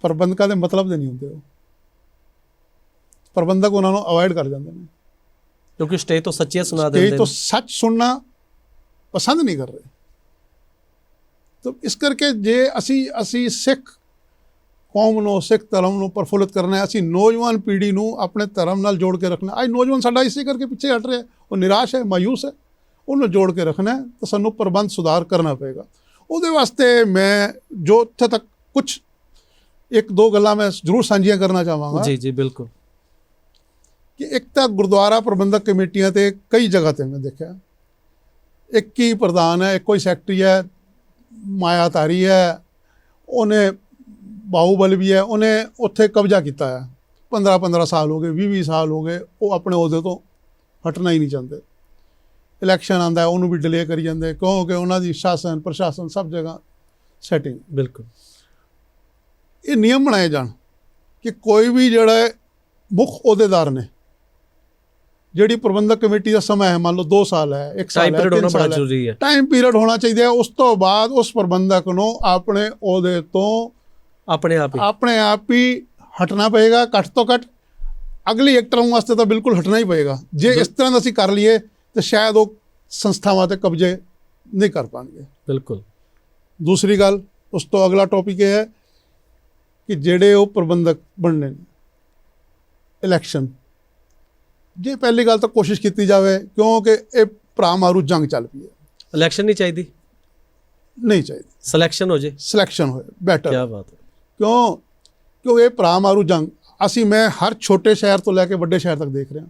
ਪ੍ਰਬੰਧਕਾਂ ਦੇ ਮਤਲਬ ਦੇ ਨਹੀਂ ਹੁੰਦੇ ਉਹ ਪ੍ਰਬੰਧਕ ਉਹਨਾਂ ਨੂੰ ਅਵੋਇਡ ਕਰ ਜਾਂਦੇ ਨੇ ਕਿਉਂਕਿ ਸਟੇਜ ਤੋਂ ਸੱਚੀਆਂ ਸੁਣਾ ਦਿੰਦੇ ਤੋਂ ਨੇ ਸੱਚ ਸੁਣਨਾ ਪਸੰਦ ਨਹੀਂ ਕਰ ਰਹੇ ਤਾਂ ਇਸ ਕਰਕੇ ਜੇ ਅਸੀਂ ਅਸੀਂ ਸਿੱਖ ਕੌਮ ਨੂੰ ਸਿੱਖ ਧਰਮ ਨੂੰ ਪ੍ਰਫੁੱਲਿਤ ਕਰਨਾ ਹੈ ਅਸੀਂ ਨੌਜਵਾਨ ਪੀੜ੍ਹੀ ਨੂੰ ਆਪਣੇ ਧਰਮ ਨਾਲ ਜੋੜ ਕੇ ਰੱਖਣਾ ਅੱਜ ਨੌਜਵਾਨ ਸਾਡਾ ਇਸੇ ਕਰਕੇ ਪਿੱਛੇ ਹਟ ਰਿਹਾ। ਉਹ ਨਿਰਾਸ਼ ਹੈ ਮਾਯੂਸ ਹੈ। ਉਹਨੂੰ ਜੋੜ ਕੇ ਰੱਖਣਾ ਹੈ ਤਾਂ ਸਾਨੂੰ ਪ੍ਰਬੰਧ ਸੁਧਾਰ ਕਰਨਾ ਪਏਗਾ। ਉਹਦੇ ਵਾਸਤੇ ਮੈਂ ਜੋ ਇੱਥੇ ਤੱਕ ਕੁਝ ਇੱਕ ਦੋ ਗੱਲਾਂ ਮੈਂ ਜ਼ਰੂਰ ਸਾਂਝੀਆਂ ਕਰਨਾ ਚਾਹਾਂਗਾ। ਜੀ ਜੀ ਬਿਲਕੁਲ। ਕਿ ਇੱਕ ਤਾਂ ਗੁਰਦੁਆਰਾ ਪ੍ਰਬੰਧਕ ਕਮੇਟੀਆਂ ਤੇ ਕਈ ਜਗ੍ਹਾ ਤੇ ਮੈਂ ਦੇਖਿਆ। ਇੱਕ ਹੀ ਪ੍ਰਧਾਨ ਹੈ ਇੱਕੋ ਹੀ ਸੈਕਟਰੀ ਹੈ ਮਾਇਆ ਧਾਰੀ ਹੈ ਉਹਨੇ ਬਾਹੂਬਲ ਵੀ ਹੈ ਉਹਨੇ ਉੱਥੇ ਕਬਜ਼ਾ ਕੀਤਾ ਹੈ। 15 15 ਸਾਲ ਹੋ ਗਏ 20 20 ਸਾਲ ਹੋ ਗਏ ਉਹ ਆਪਣੇ ਅਹੁਦੇ ਤੋਂ ਹਟਣਾ ਹੀ ਨਹੀਂ ਚਾਹੁੰਦੇ। ਇਲੈਕਸ਼ਨ ਆਂਦਾ ਉਹਨੂੰ ਵੀ ਡਿਲੇ ਕਰੀ ਜਾਂਦੇ। ਕਿਉਂਕਿ ਉਹਨਾਂ ਦੀ ਸ਼ਾਸਨ ਪ੍ਰਸ਼ਾਸਨ ਸਭ ਜਗ੍ਹਾ ਸੈਟਿੰਗ ਬਿਲਕੁਲ। ਇਹ ਨਿਯਮ ਬਣਾਏ ਜਾਣ ਕਿ ਕੋਈ ਵੀ ਜਿਹੜਾ ਮੁੱਖ ਅਹੁਦੇਦਾਰ ਨੇ ਜਿਹੜੀ ਪ੍ਰਬੰਧਕ ਕਮੇਟੀ ਦਾ ਸਮਾਂ ਹੈ ਮੰਨ ਲਓ 2 ਸਾਲ ਹੈ 1 ਸਾਲ ਟਾਈਮ ਪੀਰੀਅਡ 3 ਹੋਣਾ ਬੜਾ ਜ਼ਰੂਰੀ ਹੈ। ਟਾਈਮ ਪੀਰੀਅਡ ਹੋਣਾ ਚਾਹੀਦਾ ਹੈ। ਉਸ ਤੋਂ ਬਾਅਦ ਉਸ ਪ੍ਰਬੰਧਕ ਨੂੰ ਆਪਣੇ ਅਹੁਦੇ ਤੋਂ ਆਪਣੇ ਆਪ ਹੀ। ਆਪਣੇ ਆਪ ਹੀ ਹਟਣਾ ਪਏਗਾ ਘੱਟ ਤੋਂ ਘੱਟ। ਅਗਲੀ ਇੱਕ ਟਰਮ ਵਾਸਤੇ ਤਾਂ ਬਿਲਕੁਲ ਹਟਣਾ ਹੀ ਪਏਗਾ। ਜੇ ਇਸ ਤਰ੍ਹਾਂ ਦਾ ਅਸੀਂ ਕਰ ਲਈਏ ਤੇ ਸ਼ਾਇਦ ਉਹ ਸੰਸਥਾਵਾਂ ਤੇ ਕਬਜ਼ੇ ਨਹੀਂ ਕਰ ਪਾਣਗੇ। ਬਿਲਕੁਲ। ਦੂਸਰੀ ਗੱਲ ਉਸ ਤੋਂ ਅਗਲਾ ਟੌਪਿਕ ਇਹ ਹੈ ਕਿ ਜਿਹੜੇ ਉਹ ਪ੍ਰਬੰਧਕ ਬਣਨੇ ਨੇ ਇਲੈਕਸ਼ਨ ਜੇ ਪਹਿਲੀ ਗੱਲ ਤਾਂ ਕੋਸ਼ਿਸ਼ ਕੀਤੀ ਜਾਵੇ ਕਿਉਂਕਿ ਇਹ ਭਰਾ ਮਾਰੂ ਜੰਗ ਚੱਲ ਪਈ ਹੈ। ਇਲੈਕਸ਼ਨ ਨਹੀਂ ਚਾਹੀਦੀ? ਨਹੀਂ ਚਾਹੀਦੀ। ਸਿਲੈਕਸ਼ਨ ਹੋ ਜੇ। ਸਿਲੈਕਸ਼ਨ ਹੋਏ ਬੈਟਰ ਕੀ ਬਾਤ ਹੈ। ਕਿਉਂ? ਕਿਉਂ ਇਹ ਭਰਾ ਮਾਰੂ ਜੰਗ ਅਸੀਂ ਮੈਂ ਹਰ ਛੋਟੇ ਸ਼ਹਿਰ ਤੋਂ ਲੈ ਕੇ ਵੱਡੇ ਸ਼ਹਿਰ ਤੱਕ ਦੇਖ ਰਿਹਾ।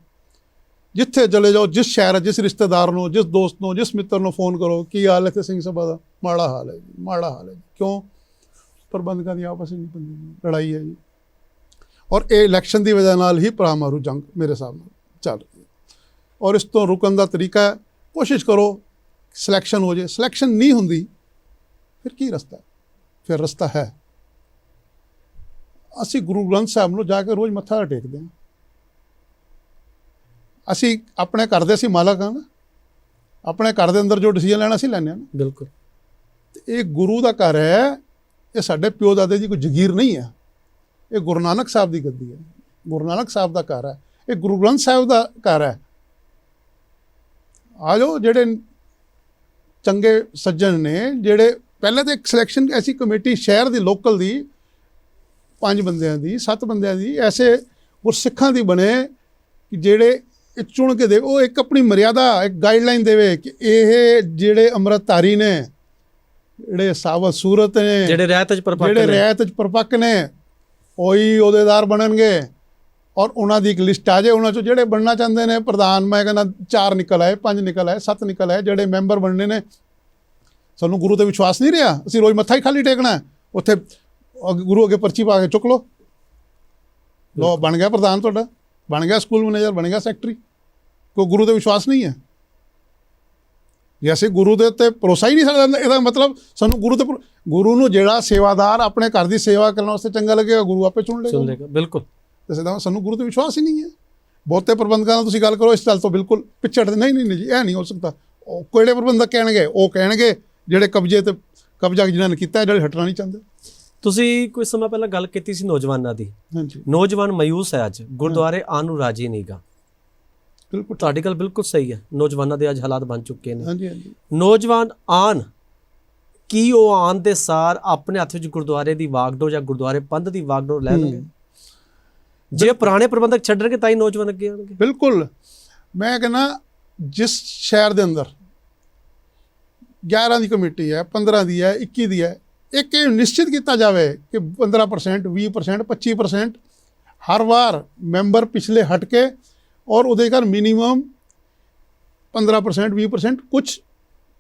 ਜਿੱਥੇ ਚਲੇ ਜਾਓ, ਜਿਸ ਸ਼ਹਿਰ ਜਿਸ ਰਿਸ਼ਤੇਦਾਰ ਨੂੰ, ਜਿਸ ਦੋਸਤ ਨੂੰ, ਜਿਸ ਮਿੱਤਰ ਨੂੰ ਫੋਨ ਕਰੋ, ਕੀ ਹਾਲ ਹੈ ਤੇ ਸਿੰਘ ਸਭਾ ਦਾ? ਮਾੜਾ ਹਾਲ ਹੈ ਜੀ, ਮਾੜਾ ਹਾਲ ਹੈ ਜੀ। ਕਿਉਂ? ਪ੍ਰਬੰਧਕਾਂ ਦੀ ਆਪਸ ਵਿੱਚ ਨਹੀਂ ਬੰਦੀ ਲੜਾਈ ਹੈ ਜੀ। ਔਰ ਇਹ ਇਲੈਕਸ਼ਨ ਦੀ ਵਜ੍ਹਾ ਨਾਲ ਹੀ ਭਰਾ ਮਾਰੂ ਜੰਗ ਮੇਰੇ ਹਿਸਾਬ ਨਾਲ ਚੱਲ ਰਹੀ ਹੈ। ਔਰ ਇਸ ਤੋਂ ਰੁਕਣ ਦਾ ਤਰੀਕਾ ਹੈ, ਕੋਸ਼ਿਸ਼ ਕਰੋ ਸਿਲੈਕਸ਼ਨ ਹੋ ਜੇ। ਸਿਲੈਕਸ਼ਨ ਨਹੀਂ ਹੁੰਦੀ, ਫਿਰ ਕੀ ਰਸਤਾ ਫਿਰ ਰਸਤਾ ਹੈ ਅਸੀਂ ਗੁਰੂ ਗ੍ਰੰਥ ਸਾਹਿਬ ਨੂੰ ਜਾ ਕੇ ਰੋਜ਼ ਮੱਥਾ ਟੇਕਦੇ ਹਾਂ। ਅਸੀਂ ਆਪਣੇ ਘਰ ਦੇ ਅਸੀਂ ਮਾਲਕ ਹਾਂ ਆਪਣੇ ਘਰ ਦੇ ਅੰਦਰ ਜੋ ਡਿਸੀਜਨ ਲੈਣਾ ਅਸੀਂ ਲੈਂਦੇ ਹਾਂ ਨਾ। ਬਿਲਕੁਲ। ਤੇ ਇਹ ਗੁਰੂ ਦਾ ਘਰ ਹੈ ਇਹ ਸਾਡੇ ਪਿਓ ਦਾਦੇ ਦੀ ਕੋਈ ਜ਼ਗੀਰ ਨਹੀਂ ਹੈ। ਇਹ ਗੁਰੂ ਨਾਨਕ ਸਾਹਿਬ ਦੀ ਗੱਦੀ ਹੈ। ਗੁਰੂ ਨਾਨਕ ਸਾਹਿਬ ਦਾ ਘਰ ਹੈ। ਇਹ ਗੁਰੂ ਗ੍ਰੰਥ ਸਾਹਿਬ ਦਾ ਘਰ ਹੈ। ਆ ਜਾਓ ਜਿਹੜੇ ਚੰਗੇ ਸੱਜਣ ਨੇ ਜਿਹੜੇ ਪਹਿਲਾਂ ਤਾਂ ਇੱਕ ਸਿਲੈਕਸ਼ਨ ਐਸੀ ਕਮੇਟੀ ਸ਼ਹਿਰ ਦੀ ਲੋਕਲ ਦੀ ਪੰਜ ਬੰਦਿਆਂ ਦੀ ਸੱਤ ਬੰਦਿਆਂ ਦੀ ਐਸੇ ਗੁਰਸਿੱਖਾਂ ਦੀ ਬਣੇ ਕਿ ਜਿਹੜੇ ਇਹ ਚੁਣ ਕੇ ਦੇ ਉਹ ਇੱਕ ਆਪਣੀ ਮਰਿਆਦਾ ਇੱਕ ਗਾਈਡਲਾਈਨ ਦੇਵੇ ਕਿ ਇਹ ਜਿਹੜੇ ਅੰਮ੍ਰਿਤਧਾਰੀ ਨੇ ਜਿਹੜੇ ਸਾਵਤ ਸੂਰਤ ਨੇ ਜਿਹੜੇ ਰਹਿਤ ਚ ਪਰਪੱਕ ਜਿਹੜੇ ਨੇ। ਰਿਆਇਤ ਚ ਪਰਪੱਕ ਨੇ ਉਹੀ ਅਹੁਦੇਦਾਰ ਬਣਨਗੇ। ਔਰ ਉਹਨਾਂ ਦੀ ਇੱਕ ਲਿਸਟ ਆ ਜਾਏ ਉਹਨਾਂ ਚੋਂ ਜਿਹੜੇ ਬਣਨਾ ਚਾਹੁੰਦੇ ਨੇ ਪ੍ਰਧਾਨ ਮੈਂ ਕਹਿੰਦਾ ਚਾਰ ਨਿਕਲ ਆਏ ਪੰਜ ਨਿਕਲ ਆਏ ਸੱਤ ਨਿਕਲ ਆਏ ਜਿਹੜੇ ਮੈਂਬਰ ਬਣਨੇ ਨੇ। ਸਾਨੂੰ ਗੁਰੂ ਤੇ ਵਿਸ਼ਵਾਸ ਨਹੀਂ ਰਿਹਾ ਅਸੀਂ ਰੋਜ਼ ਮੱਥਾ ਹੀ ਖਾਲੀ ਟੇਕਣਾ। ਉੱਥੇ ਗੁਰੂ ਅੱਗੇ ਪਰਚੀ ਪਾ ਕੇ ਚੁੱਕ ਲਓ। ਲੋ ਬਣ ਗਿਆ ਪ੍ਰਧਾਨ ਤੁਹਾਡਾ। ਬਣ ਗਿਆ ਸਕੂਲ ਮੈਨੇਜਰ ਬਣ ਗਿਆ ਸੈਕਟਰੀ ਕੋਈ ਗੁਰੂ ਤੇ ਵਿਸ਼ਵਾਸ ਨਹੀਂ ਹੈ। ਜੇ ਅਸੀਂ ਗੁਰੂ ਦੇ ਉੱਤੇ ਭਰੋਸਾ ਹੀ ਨਹੀਂ ਸਕਦਾ ਇਹਦਾ ਮਤਲਬ ਸਾਨੂੰ ਗੁਰੂ ਤੇ ਗੁਰੂ ਨੂੰ ਜਿਹੜਾ ਸੇਵਾਦਾਰ ਆਪਣੇ ਘਰ ਦੀ ਸੇਵਾ ਕਰਨ ਵਾਸਤੇ ਚੰਗਾ ਲੱਗੇਗਾ ਗੁਰੂ ਆਪੇ ਚੁਣ ਲੇਗਾ ਬਿਲਕੁਲ। ਤੇ ਸਦਾ ਸਾਨੂੰ ਗੁਰੂ ਤੇ ਵਿਸ਼ਵਾਸ ਹੀ ਨਹੀਂ ਹੈ। ਬਹੁਤੇ ਪ੍ਰਬੰਧਕਾਂ ਨਾਲ ਤੁਸੀਂ ਗੱਲ ਕਰੋ ਇਸ ਗੱਲ ਤੋਂ ਬਿਲਕੁਲ ਪਿੱਛੇ ਹਟਦੇ ਨਹੀਂ ਨਹੀਂ ਨਹੀਂ ਜੀ ਇਹ ਨਹੀਂ ਹੋ ਸਕਦਾ। ਉਹ ਕਿਹੜੇ ਪ੍ਰਬੰਧਕ ਕਹਿਣਗੇ? ਉਹ ਕਹਿਣਗੇ ਜਿਹੜੇ ਕਬਜ਼ੇ ਤੇ ਕਬਜ਼ਾ ਜਿਨ੍ਹਾਂ ਨੇ ਕੀਤਾ ਜਿਹੜੇ ਹਟਣਾ ਨਹੀਂ ਚਾਹੁੰਦੇ। ਤੁਸੀਂ ਕੁਝ ਸਮਾਂ ਪਹਿਲਾਂ ਗੱਲ ਕੀਤੀ ਸੀ ਨੌਜਵਾਨਾਂ ਦੀ। ਹਾਂਜੀ। ਨੌਜਵਾਨ ਮਾਯੂਸ ਹੈ ਅੱਜ ਗੁਰਦੁਆਰੇ ਆਉਣ ਨੂੰ ਰਾਜੀ ਨਹੀਂਗਾ ਬਿਲਕੁਲ। ਤੁਹਾਡੀ ਗੱਲ ਬਿਲਕੁਲ ਸਹੀ ਹੈ ਨੌਜਵਾਨਾਂ ਦੇ ਅੱਜ ਹਾਲਾਤ ਬਣ ਚੁੱਕੇ ਨੇ। ਹਾਂਜੀ ਹਾਂਜੀ। ਨੌਜਵਾਨ ਆਣ ਕੀ ਉਹ ਆਉਣ ਦੇ ਸਾਰ ਆਪਣੇ ਹੱਥ ਵਿੱਚ ਗੁਰਦੁਆਰੇ ਦੀ ਵਾਗਡੋਰ ਜਾਂ ਗੁਰਦੁਆਰੇ ਪੰਧ ਦੀ ਵਾਗਡੋਰ ਲੈ ਲੈਣਗੇ? ਜੇ ਪੁਰਾਣੇ ਪ੍ਰਬੰਧਕ ਛੱਡਣਗੇ ਤਾਂ ਹੀ ਨੌਜਵਾਨ ਅੱਗੇ ਆਉਣਗੇ। ਬਿਲਕੁਲ। ਮੈਂ ਕਹਿੰਦਾ ਜਿਸ ਸ਼ਹਿਰ ਦੇ ਅੰਦਰ 11 ਦੀ ਕਮੇਟੀ ਹੈ 15 ਦੀ ਹੈ 21 ਦੀ ਹੈ ਇੱਕ ਇਹ ਨਿਸ਼ਚਿਤ ਕੀਤਾ ਜਾਵੇ ਕਿ 15% 20% 25% ਹਰ ਵਾਰ ਮੈਂਬਰ ਪਿਛਲੇ ਹਟ ਕੇ ਔਰ ਉਹਦੇ ਘਰ ਮਿਨੀਮਮ 15% 20% ਕੁਝ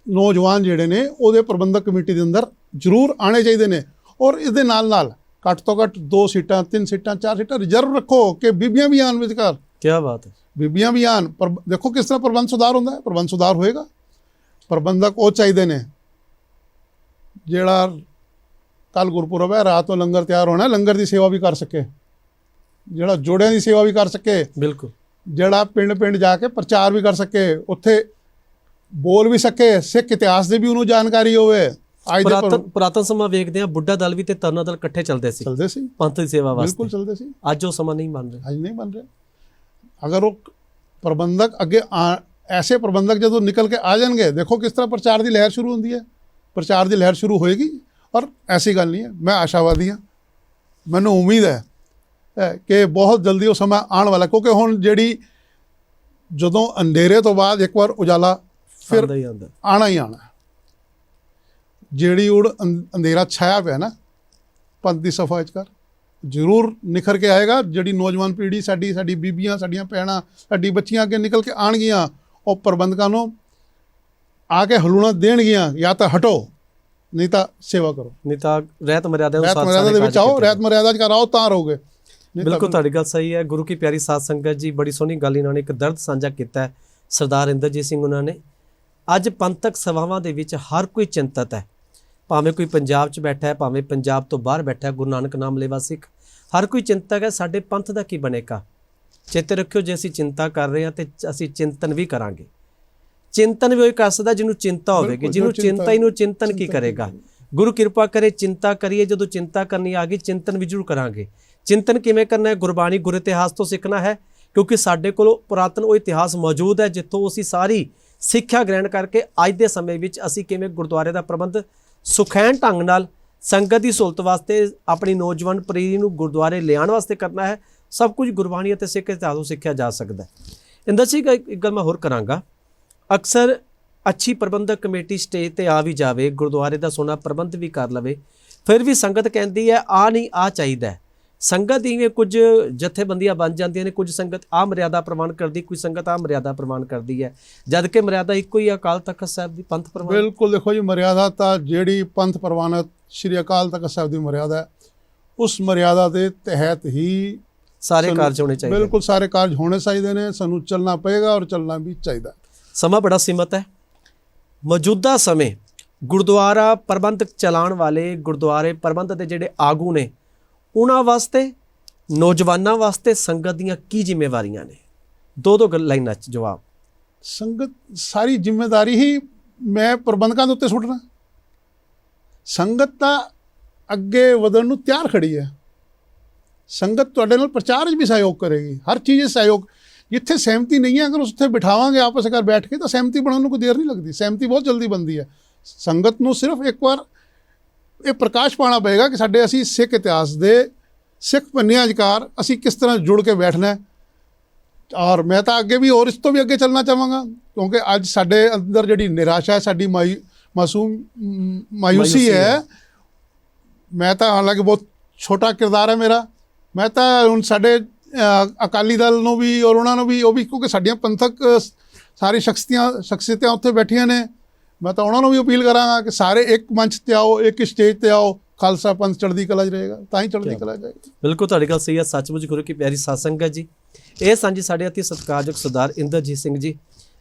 ਨੌਜਵਾਨ ਜਿਹੜੇ ਨੇ ਉਹਦੇ ਪ੍ਰਬੰਧਕ ਕਮੇਟੀ ਦੇ ਅੰਦਰ ਜ਼ਰੂਰ ਆਣੇ ਚਾਹੀਦੇ ਨੇ ਔਰ ਇਸ ਦੇ ਨਾਲ ਨਾਲ ਘੱਟ ਤੋਂ ਘੱਟ 2 ਸੀਟਾਂ 3 ਸੀਟਾਂ 4 ਸੀਟਾਂ ਰਿਜ਼ਰਵ ਰੱਖੋ ਕਿ ਬੀਬੀਆਂ ਵੀ ਆਉਣ ਵਿਚਕਾਰ। ਕੀ ਬਾਤ ਹੈ। ਬੀਬੀਆਂ ਵੀ ਆਣ ਪਰ ਦੇਖੋ ਕਿਸ ਤਰ੍ਹਾਂ ਪ੍ਰਬੰਧ ਸੁਧਾਰ ਹੁੰਦਾ ਹੈ। ਪ੍ਰਬੰਧ ਸੁਧਾਰ ਹੋਏਗਾ। ਪ੍ਰਬੰਧਕ ਉਹ ਚਾਹੀਦੇ ਨੇ ਜਿਹੜਾ ਕੱਲ ਗੁਰਪੁਰਬ ਹੈ ਰਾਤ ਨੂੰ ਲੰਗਰ ਤਿਆਰ ਹੋਣਾ ਲੰਗਰ ਦੀ ਸੇਵਾ ਵੀ ਕਰ ਸਕੇ। ਜਿਹੜਾ ਜੋੜਿਆਂ ਦੀ ਸੇਵਾ ਵੀ ਕਰ ਸਕੇ ਬਿਲਕੁਲ। ਜਿਹੜਾ ਪਿੰਡ ਪਿੰਡ ਜਾ ਕੇ ਪ੍ਰਚਾਰ ਵੀ ਕਰ ਸਕੇ ਉੱਥੇ ਬੋਲ ਵੀ ਸਕੇ ਸਿੱਖ ਇਤਿਹਾਸ ਦੀ ਵੀ ਉਹਨੂੰ ਜਾਣਕਾਰੀ ਹੋਵੇ। ਅੱਜ ਦੇ ਪੁਰਾਤਨ ਪਰ- ਪੁਰਾਤਨ ਸਮਾਂ ਵੇਖਦੇ ਆ ਬੁੱਢਾ ਦਲ ਵੀ ਤੇ ਤਰਨਾ ਦਲ ਇਕੱਠੇ ਚੱਲਦੇ ਸੀ। ਚੱਲਦੇ ਸੀ। ਪੰਥ ਦੀ ਸੇਵਾ ਬਿਲਕੁਲ ਵਾਸਤੇ ਚੱਲਦੇ ਸੀ। ਅੱਜ ਉਹ ਸਮਾਂ ਨਹੀਂ ਬਣ ਰਿਹਾ। ਅੱਜ ਨਹੀਂ ਬਣ ਰਿਹਾ। ਅਗਰ ਉਹ ਪ੍ਰਬੰਧਕ ਅੱਗੇ ਆ- ਐਸੇ ਪ੍ਰਬੰਧਕ ਜਦੋਂ ਨਿਕਲ ਕੇ ਆ ਜਾਣਗੇ ਦੇਖੋ ਕਿਸ ਤਰ੍ਹਾਂ ਪ੍ਰਚਾਰ ਦੀ ਲਹਿਰ ਸ਼ੁਰੂ ਹੁੰਦੀ ਹੈ। ਪ੍ਰਚਾਰ ਦੀ ਲਹਿਰ ਸ਼ੁਰੂ ਹੋਏਗੀ। ਔਰ ਐਸੀ ਗੱਲ ਨਹੀਂ ਹੈ। ਮੈਂ ਆਸ਼ਾਵਾਦੀ ਹਾਂ। ਮੈਨੂੰ ਉਮੀਦ ਹੈ ਕਿ ਬਹੁਤ ਜਲਦੀ ਉਹ ਸਮਾਂ ਆਉਣ ਵਾਲਾ ਕਿਉਂਕਿ ਹੁਣ ਜਿਹੜੀ ਜਦੋਂ ਅੰਧੇਰੇ ਤੋਂ ਬਾਅਦ ਇੱਕ ਵਾਰ ਉਜਾਲਾ ਫਿਰ ਆਣਾ ਹੀ ਆਣਾ ਜਿਹੜੀ ਅੰ- ਅੰਧੇਰਾ ਛਾਇਆ ਪਿਆ ਨਾ ਪੰਥ ਦੀ ਸਫਾ ਵਿੱਚ ਕਰ। ਜ਼ਰੂਰ ਨਿਖਰ ਕੇ ਆਏਗਾ। ਜਿਹੜੀ ਨੌਜਵਾਨ ਪੀੜ੍ਹੀ ਸਾਡੀ ਸਾਡੀ ਬੀਬੀਆਂ ਸਾਡੀਆਂ ਭੈਣਾਂ ਸਾਡੀ ਬੱਚੀਆਂ ਅੱਗੇ ਨਿਕਲ ਕੇ ਆਣਗੀਆਂ ਉਹ ਪ੍ਰਬੰਧਕਾਂ ਨੂੰ ਆ ਕੇ ਹਲੂਣਾ ਦੇਣਗੀਆਂ ਜਾਂ ਤਾਂ ਹਟੋ। ਨਹੀਂ ਤਾਂ ਸੇਵਾ ਕਰੋ। ਨਹੀਂ ਤਾਂ ਰਹਿਤ ਮਰਿਆਦਾ ਰਹਿਤ ਅਨੁਸਾਰ ਮਰਿਆਦਾ ਦੇ ਸਾਰੇ ਵਿੱਚ ਆਓ ਰਹਿਤ ਮਰਿਆਦਾ ਚ ਕਰਾਓ ਤਾਂ ਰਹੋਗੇ। ਬਿਲਕੁਲ ਤੁਹਾਡੀ ਗੱਲ ਸਹੀ ਹੈ। ਗੁਰੂ ਕੀ ਪਿਆਰੀ ਸਾਧ ਸੰਗਤ ਜੀ ਬੜੀ ਸੋਹਣੀ ਗੱਲ ਇਹਨਾਂ ਨੇ ਇੱਕ ਦਰਦ ਸਾਂਝਾ ਕੀਤਾ ਹੈ। ਸਰਦਾਰ ਇੰਦਰਜੀਤ ਸਿੰਘ ਉਹਨਾਂ ਨੇ। ਅੱਜ ਪੰਥਕ ਸਭਾਵਾਂ ਦੇ ਵਿੱਚ ਹਰ ਕੋਈ ਚਿੰਤਤ ਹੈ। ਭਾਵੇਂ ਕੋਈ ਪੰਜਾਬ 'ਚ ਬੈਠਾ ਹੈ ਭਾਵੇਂ ਪੰਜਾਬ ਤੋਂ ਬਾਹਰ ਬੈਠਾ ਹੈ ਗੁਰੂ ਨਾਨਕ ਨਾਮ ਲੈਵਾ ਸਿੱਖ ਹਰ ਕੋਈ ਚਿੰਤਕ ਹੈ। ਸਾਡੇ ਪੰਥ ਦਾ ਕੀ ਬਣੇਗਾ? ਚੇਤੇ ਰੱਖਿਓ ਜੇ ਅਸੀਂ ਚਿੰਤਾ ਕਰ ਰਹੇ ਹਾਂ ਤੇ ਅਸੀਂ ਚਿੰਤਨ ਵੀ ਕਰਾਂਗੇ। ਚਿੰਤਨ ਵੀ ਉਹੀ ਕਰ ਸਕਦਾ ਜਿਹਨੂੰ ਚਿੰਤਾ ਹੋਵੇਗੀ ਜਿਹਨੂੰ ਚਿੰਤਾ- ਹੀ ਨੂੰ ਚਿੰਤਨ ਕੀ ਕਰੇਗਾ? ਗੁਰੂ ਕਿਰਪਾ ਕਰੇ ਚਿੰਤਾ ਕਰੀਏ ਜਦੋਂ ਚਿੰਤਾ ਕਰਨੀ ਆ ਗਈ ਚਿੰਤਨ ਵੀ ਜ਼ਰੂਰ ਕਰਾਂਗੇ। ਚਿੰਤਨ ਕਿਵੇਂ ਕਰਨਾ ਹੈ? ਗੁਰਬਾਣੀ ਗੁਰ ਇਤਿਹਾਸ ਤੋਂ ਸਿੱਖਣਾ ਹੈ ਕਿਉਂਕਿ ਸਾਡੇ ਕੋਲ ਪੁਰਾਤਨ ਉਹ ਇਤਿਹਾਸ ਮੌਜੂਦ ਹੈ ਜਿੱਥੋਂ ਅਸੀਂ ਸਾਰੀ ਸਿੱਖਿਆ ਗ੍ਰਹਿਣ ਕਰਕੇ ਅੱਜ ਦੇ ਸਮੇਂ ਵਿੱਚ ਅਸੀਂ ਕਿਵੇਂ ਗੁਰਦੁਆਰੇ ਦਾ ਪ੍ਰਬੰਧ ਸੁਖੈਨ ਢੰਗ ਨਾਲ ਸੰਗਤ ਦੀ ਸਹੂਲਤ ਵਾਸਤੇ ਆਪਣੀ ਨੌਜਵਾਨ ਪੀੜ੍ਹੀ ਨੂੰ ਗੁਰਦੁਆਰੇ ਲਿਆਉਣ ਵਾਸਤੇ ਕਰਨਾ ਹੈ ਸਭ ਕੁਝ ਗੁਰਬਾਣੀ ਅਤੇ ਸਿੱਖ ਇਤਿਹਾਸ ਤੋਂ ਸਿੱਖਿਆ ਜਾ ਸਕਦਾ ਹੈ। ਇੰਦਰ ਸਿੰਘ ਇੱਕ ਗੱਲ ਮੈਂ ਹੋਰ ਕਰਾਂਗਾ। ਅਕਸਰ ਅੱਛੀ ਪ੍ਰਬੰਧਕ ਕਮੇਟੀ ਸਟੇਜ ਤੇ ਆ ਵੀ ਜਾਵੇ ਗੁਰਦੁਆਰੇ ਦਾ ਸੋਨਾ ਪ੍ਰਬੰਧ ਵੀ ਕਰ ਲਵੇ ਫਿਰ ਵੀ ਸੰਗਤ ਕਹਿੰਦੀ ਹੈ ਆ ਨਹੀਂ ਆ ਚਾਹੀਦਾ। ਸੰਗਤ ਇਵੇਂ ਕੁਝ ਜਥੇਬੰਦੀਆਂ ਬਣ ਜਾਂਦੀਆਂ ਨੇ ਕੁਝ ਸੰਗਤ ਆ ਮਰਿਆਦਾ ਪ੍ਰਵਾਨ ਕਰਦੀ ਕੋਈ ਸੰਗਤ ਆ ਮਰਿਆਦਾ ਪ੍ਰਵਾਨ ਕਰਦੀ ਹੈ। ਜਦ ਕਿ ਮਰਿਆਦਾ ਇੱਕੋ ਹੀ ਅਕਾਲ ਤਖਤ ਸਾਹਿਬ ਦੀ ਪੰਥ ਪ੍ਰਵਾਨ। ਬਿਲਕੁਲ ਦੇਖੋ ਜੀ ਮਰਿਆਦਾ ਤਾਂ ਜਿਹੜੀ ਪੰਥ ਪ੍ਰਵਾਨਤ ਸ਼੍ਰੀ ਅਕਾਲ ਤਖਤ ਸਾਹਿਬ ਦੀ ਮਰਿਆਦਾ ਹੈ ਉਸ ਮਰਿਆਦਾ ਦੇ ਤਹਿਤ ਹੀ ਸਾਰੇ ਕਾਰਜ ਹੋਣੇ ਚਾਹੀਦੇ ਬਿਲਕੁਲ ਸਾਰੇ ਕਾਰਜ ਹੋਣੇ ਚਾਹੀਦੇ ਨੇ ਸਾਨੂੰ ਚੱਲਣਾ ਪਏਗਾ ਔਰ ਚੱਲਣਾ ਵੀ ਚਾਹੀਦਾ ਸਮਾਂ ਬੜਾ ਸੀਮਤ ਹੈ। ਮੌਜੂਦਾ ਸਮੇਂ ਗੁਰਦੁਆਰਾ ਪ੍ਰਬੰਧਕ ਚਲਾਉਣ ਵਾਲੇ ਗੁਰਦੁਆਰੇ ਪ੍ਰਬੰਧ ਦੇ ਜਿਹੜੇ ਆਗੂ ਨੇ, ਉਹਨਾਂ ਵਾਸਤੇ, ਨੌਜਵਾਨਾਂ ਵਾਸਤੇ ਸੰਗਤ ਦੀਆਂ ਕੀ ਜ਼ਿੰਮੇਵਾਰੀਆਂ ਨੇ? ਦੋ ਦੋ ਗੱਲ- ਲਾਈਨਾਂ 'ਚ ਜਵਾਬ। ਸੰਗਤ, ਸਾਰੀ ਜ਼ਿੰਮੇਵਾਰੀ ਹੀ ਮੈਂ ਪ੍ਰਬੰਧਕਾਂ ਦੇ ਉੱਤੇ ਸੁੱਟਣਾ। ਸੰਗਤ ਤਾਂ ਅੱਗੇ ਵਧਣ ਨੂੰ ਤਿਆਰ ਖੜੀ ਹੈ। ਸੰਗਤ ਤੁਹਾਡੇ ਨਾਲ ਪ੍ਰਚਾਰ 'ਚ ਵੀ ਸਹਿਯੋਗ ਕਰੇਗੀ। ਹਰ ਚੀਜ਼ 'ਚ ਸਹਿਯੋਗ ਜਿੱਥੇ ਸਹਿਮਤੀ ਨਹੀਂ ਹੈ ਅਗਰ ਉਸ ਉੱਥੇ ਬਿਠਾਵਾਂਗੇ ਆਪਸ ਵਿੱਚ ਬੈਠ ਕੇ ਤਾਂ ਸਹਿਮਤੀ ਬਣਾਉਣ ਨੂੰ ਕੋਈ ਦੇਰ ਨਹੀਂ ਲੱਗਦੀ। ਸਹਿਮਤੀ ਬਹੁਤ ਜਲਦੀ ਬਣਦੀ ਹੈ। ਸੰਗਤ ਨੂੰ ਸਿਰਫ ਇੱਕ ਵਾਰ ਇਹ ਪ੍ਰਕਾਸ਼ ਪਾਣਾ ਪਏਗਾ ਕਿ ਸਾਡੇ ਅਸੀਂ ਸਿੱਖ ਇਤਿਹਾਸ ਦੇ ਸਿੱਖ ਪੰਨਿਆਂ ਅਧਿਕਾਰ ਅਸੀਂ ਕਿਸ ਤਰ੍ਹਾਂ ਜੁੜ ਕੇ ਬੈਠਣਾ ਹੈ। ਔਰ ਮੈਂ ਤਾਂ ਅੱਗੇ ਵੀ ਹੋਰ ਇਸ ਤੋਂ ਵੀ ਅੱਗੇ ਚੱਲਣਾ ਚਾਹਾਂਗਾ ਕਿਉਂਕਿ ਅੱਜ ਸਾਡੇ ਅੰਦਰ ਜਿਹੜੀ ਨਿਰਾਸ਼ਾ ਹੈ ਸਾਡੀ ਮਾਸੂਮ ਮ, ਮਾਯੂਸੀ ਮਾਯੂਸੀ ਹੈ। ਮੈਂ ਤਾਂ ਹਾਲਾਂਕਿ ਬਹੁਤ ਛੋਟਾ ਕਿਰਦਾਰ ਹੈ ਮੇਰਾ। ਮੈਂ ਤਾਂ ਹੁਣ ਸਾਡੇ ਅਕਾਲੀ ਦਲ ਨੂੰ ਵੀ ਔਰ ਉਹਨਾਂ ਨੂੰ ਵੀ ਉਹ ਵੀ ਕਿਉਂਕਿ ਸਾਡੀਆਂ ਪੰਥਕ ਸਾਰੀ ਸ਼ਖਸੀਅਤਾਂ ਸ਼ਖਸੀਅਤਾਂ ਉੱਥੇ ਬੈਠੀਆਂ ਨੇ। ਮੈਂ ਤਾਂ ਉਹਨਾਂ ਨੂੰ ਵੀ ਅਪੀਲ ਕਰਾਂਗਾ ਕਿ ਸਾਰੇ ਇੱਕ ਮੰਚ ਤੇ ਆਓ ਇੱਕ ਸਟੇਜ ਤੇ ਆਓ। ਖਾਲਸਾ ਪੰਥ ਚੜ੍ਹਦੀ ਕਲਾ 'ਚ ਰਹੇਗਾ ਤਾਂ ਹੀ ਚੜ੍ਹਦੀ ਕਲਾ ਜਾਏਗਾ। ਬਿਲਕੁਲ ਤੁਹਾਡੀ ਗੱਲ ਸਹੀ ਹੈ। ਸੱਚਮੁੱਚ ਗੁਰੂ ਕੀ ਪਿਆਰੀ ਸਾਧ ਸੰਗਤ ਜੀ। ਇਹ ਸਾਂਝੀ ਸਾਡੇ ਅਤੀ ਸਤਿਕਾਰਯੋਗ ਸਰਦਾਰ ਇੰਦਰਜੀਤ ਸਿੰਘ ਜੀ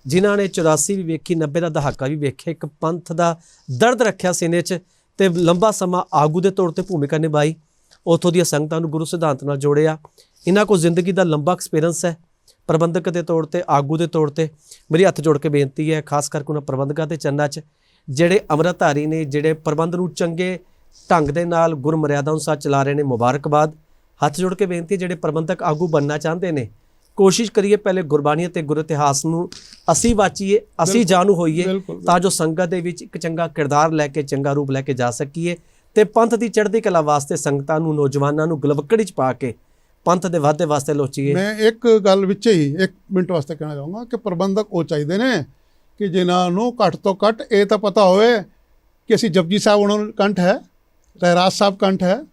ਜਿਨ੍ਹਾਂ ਨੇ 84 ਵੀ ਵੇਖੀ 90 ਦਾ ਦਹਾਕਾ ਵੀ ਵੇਖਿਆ ਇੱਕ ਪੰਥ ਦਾ ਦਰਦ ਰੱਖਿਆ ਸੀਨੇ 'ਚ ਤੇ ਲੰਬਾ ਸਮਾਂ ਆਗੂ ਦੇ ਤੌਰ ਤੇ ਭੂਮਿਕਾ ਨਿਭਾਈ। ਉਥੋਂ ਦੀਆਂ ਸੰਗਤਾਂ ਨੂੰ ਗੁਰੂ ਸਿਧਾਂਤ ਨਾਲ ਜੋੜਿਆ। ਇਹਨਾਂ ਕੋਲ ਜ਼ਿੰਦਗੀ ਦਾ ਲੰਬਾ ਐਕਸਪੀਰੀਅੰਸ ਹੈ ਪ੍ਰਬੰਧਕ ਦੇ ਤੌਰ ਤੇ ਆਗੂ ਦੇ ਤੌਰ ਤੇ ਮੇਰੀ ਹੱਥ ਜੋੜ ਕੇ ਬੇਨਤੀ ਹੈ ਖਾਸ ਕਰਕੇ ਉਹਨਾਂ ਪ੍ਰਬੰਧਕਾਂ ਤੇ ਚੰਨਾ 'ਚ ਜਿਹੜੇ ਅੰਮ੍ਰਿਤਧਾਰੀ ਨੇ ਜਿਹੜੇ ਪ੍ਰਬੰਧ ਨੂੰ ਚੰਗੇ ਢੰਗ ਦੇ ਨਾਲ ਗੁਰਮਰਿਆਦਾ ਅਨੁਸਾਰ ਚਲਾ ਰਹੇ ਨੇ ਮੁਬਾਰਕਬਾਦ ਹੱਥ ਜੋੜ ਕੇ ਬੇਨਤੀ ਜਿਹੜੇ ਪ੍ਰਬੰਧਕ ਆਗੂ ਬਣਨਾ ਚਾਹੁੰਦੇ ਨੇ ਕੋਸ਼ਿਸ਼ ਕਰੀਏ ਪਹਿਲੇ ਗੁਰਬਾਣੀ ਅਤੇ ਗੁਰ ਇਤਿਹਾਸ ਨੂੰ ਅਸੀਂ ਵਾਚੀਏ ਅਸੀਂ ਜਾਣੂ ਹੋਈਏ। ਤਾਂ ਜੋ ਸੰਗਤ ਦੇ ਵਿੱਚ ਇੱਕ ਚੰਗਾ ਕਿਰਦਾਰ ਲੈ ਕੇ ਚੰਗਾ ਰੂਪ ਲੈ ਕੇ ਜਾ ਸਕੀਏ ਤੇ ਪੰਥ ਦੀ ਚੜ੍ਹਦੀ ਕਲਾ ਵਾਸਤੇ ਸੰਗਤਾਂ ਨੂੰ ਨੌਜਵਾਨਾਂ ਨੂੰ ਗਲਵਕੜੀ ਚ ਪਾ ਕੇ ਪੰਥ ਦੇ ਵਾਧੇ ਵਾਸਤੇ ਲੋਚੀਏ ਮੈਂ ਇੱਕ ਗੱਲ ਵਿੱਚ ਹੀ ਇੱਕ ਮਿੰਟ ਵਾਸਤੇ ਕਹਿਣਾ ਚਾਹੂੰਗਾ ਕਿ ਪ੍ਰਬੰਧਕ ਉਹ ਚਾਹੀਦੇ ਨੇ ਕਿ ਜਿਨ੍ਹਾਂ ਨੂੰ ਘੱਟ ਤੋਂ ਘੱਟ ਇਹ ਤਾਂ ਪਤਾ ਹੋਵੇ ਕਿ ਅਸੀਂ ਜਪਜੀ ਸਾਹਿਬ ਉਹਨਾਂ ਨੂੰ ਕੰਠ ਹੈ ਰਹਿਰਾਜ ਸਾਹਿਬ ਕੰਠ ਹੈ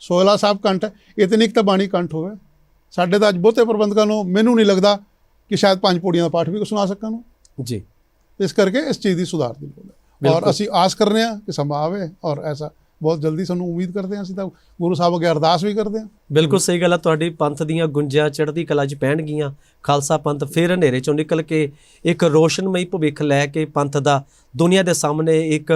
ਸੋਹਲਾ ਸਾਹਿਬ ਕੰਠ ਇਤਨੀ ਕੁ ਤਾਂ ਬਾਣੀ ਕੰਠ ਹੋਵੇ ਸਾਡੇ ਤਾਂ ਅੱਜ ਬਹੁਤੇ ਪ੍ਰਬੰਧਕਾਂ ਨੂੰ ਮੈਨੂੰ ਨਹੀਂ ਲੱਗਦਾ ਕਿ ਸ਼ਾਇਦ ਪੰਜ ਪੌੜੀਆਂ ਦਾ ਪਾਠ ਵੀ ਸੁਣਾ ਸਕਣ ਉਹ। ਜੀ ਇਸ ਕਰਕੇ ਇਸ ਚੀਜ਼ ਦੀ ਸੁਧਾਰ ਦੀ ਲੋੜ ਹੈ। ਔਰ ਅਸੀਂ ਆਸ ਕਰਨੇ ਆ ਕਿ ਸਮਾਂ ਆਵੇ ਔਰ ਐਸਾ ਬਹੁਤ ਜਲਦੀ ਸਾਨੂੰ ਉਮੀਦ ਕਰਦੇ ਹਾਂ ਅਸੀਂ ਤਾਂ ਗੁਰੂ ਸਾਹਿਬ ਅੱਗੇ ਅਰਦਾਸ ਵੀ ਕਰਦੇ ਹਾਂ। ਬਿਲਕੁਲ ਸਹੀ ਗੱਲ ਆ, ਤੁਹਾਡੀ ਪੰਥ ਦੀਆਂ ਗੁੰਜਾਂ ਚੜ੍ਹਦੀ ਕਲਾ 'ਚ ਪੈਣਗੀਆਂ। ਖਾਲਸਾ ਪੰਥ ਫਿਰ ਹਨੇਰੇ 'ਚੋਂ ਨਿਕਲ ਕੇ ਇੱਕ ਰੋਸ਼ਨਮਈ ਭਵਿੱਖ ਲੈ ਕੇ ਪੰਥ ਦਾ ਦੁਨੀਆ ਦੇ ਸਾਹਮਣੇ ਇੱਕ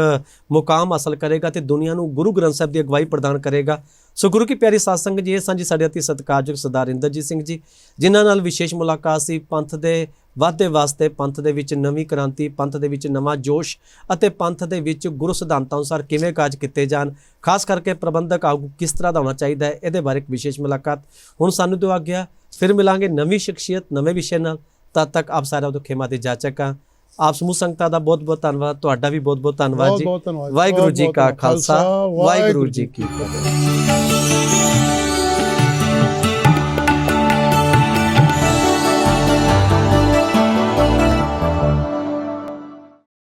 ਮੁਕਾਮ ਹਾਸਲ ਕਰੇਗਾ ਤੇ ਦੁਨੀਆ ਨੂੰ ਗੁਰੂ ਗ੍ਰੰਥ ਸਾਹਿਬ ਦੀ ਅਗਵਾਈ ਪ੍ਰਦਾਨ ਕਰੇਗਾ। ਸੋ ਗੁਰੂ ਕੀ ਪਿਆਰੀ ਸਾਧ ਸੰਗਤ ਜੀ, ਇਹ ਸਾਂਝੀ ਸਾਡੇ ਅਤੀ ਸਤਿਕਾਰਯੋਗ ਸਰਦਾਰ ਇੰਦਰਜੀਤ ਸਿੰਘ ਜੀ, ਜਿਨ੍ਹਾਂ ਨਾਲ ਵਿਸ਼ੇਸ਼ ਮੁਲਾਕਾਤ ਸੀ ਪੰਥ ਦੇ ਵਾਧੇ ਵਾਸਤੇ, ਪੰਥ ਦੇ ਵਿੱਚ ਨਵੀਂ ਕ੍ਰਾਂਤੀ, ਪੰਥ ਦੇ ਵਿੱਚ ਨਵਾਂ ਜੋਸ਼ ਅਤੇ ਪੰਥ ਦੇ ਵਿੱਚ ਗੁਰੂ ਸਿਧਾਂਤਾਂ ਅਨੁਸਾਰ ਕਿਵੇਂ ਕਾਜ ਕੀਤੇ ਜਾਣ, ਖਾਸ ਕਰਕੇ ਪ੍ਰਬੰਧਕ ਆਗੂ ਕਿਸ ਤਰ੍ਹਾਂ ਦਾ ਹੋਣਾ ਚਾਹੀਦਾ ਹੈ, ਇਹਦੇ ਬਾਰੇ ਇੱਕ ਵਿਸ਼ੇਸ਼ ਮੁਲਾਕਾਤ ਹੁਣ ਸਾਨੂੰ ਦਿਓ ਗਿਆ ਫਿਰ ਮਿਲਾਂਗੇ ਨਵੀਂ ਸ਼ਖਸੀਅਤ, ਨਵੇਂ ਵਿਸ਼ੇ ਨਾਲ। ਤਦ ਤੱਕ ਆਪ ਸਾਰਿਆਂ ਤੋਂ ਖੇਮਾ ਤੇ ਜਾਚਕਾਂ ਆਪ ਸਮੂਹ ਸੰਗਤਾਂ ਦਾ ਬਹੁਤ ਬਹੁਤ ਧੰਨਵਾਦ ਤੁਹਾਡਾ ਵੀ ਬਹੁਤ ਬਹੁਤ ਧੰਨਵਾਦ ਜੀ। ਵਾਹਿਗੁਰੂ ਜੀ ਕਾ ਖਾਲਸਾ ਵਾਹਿਗੁਰੂ ਜੀ ਕੀ ਫਤਿਹ।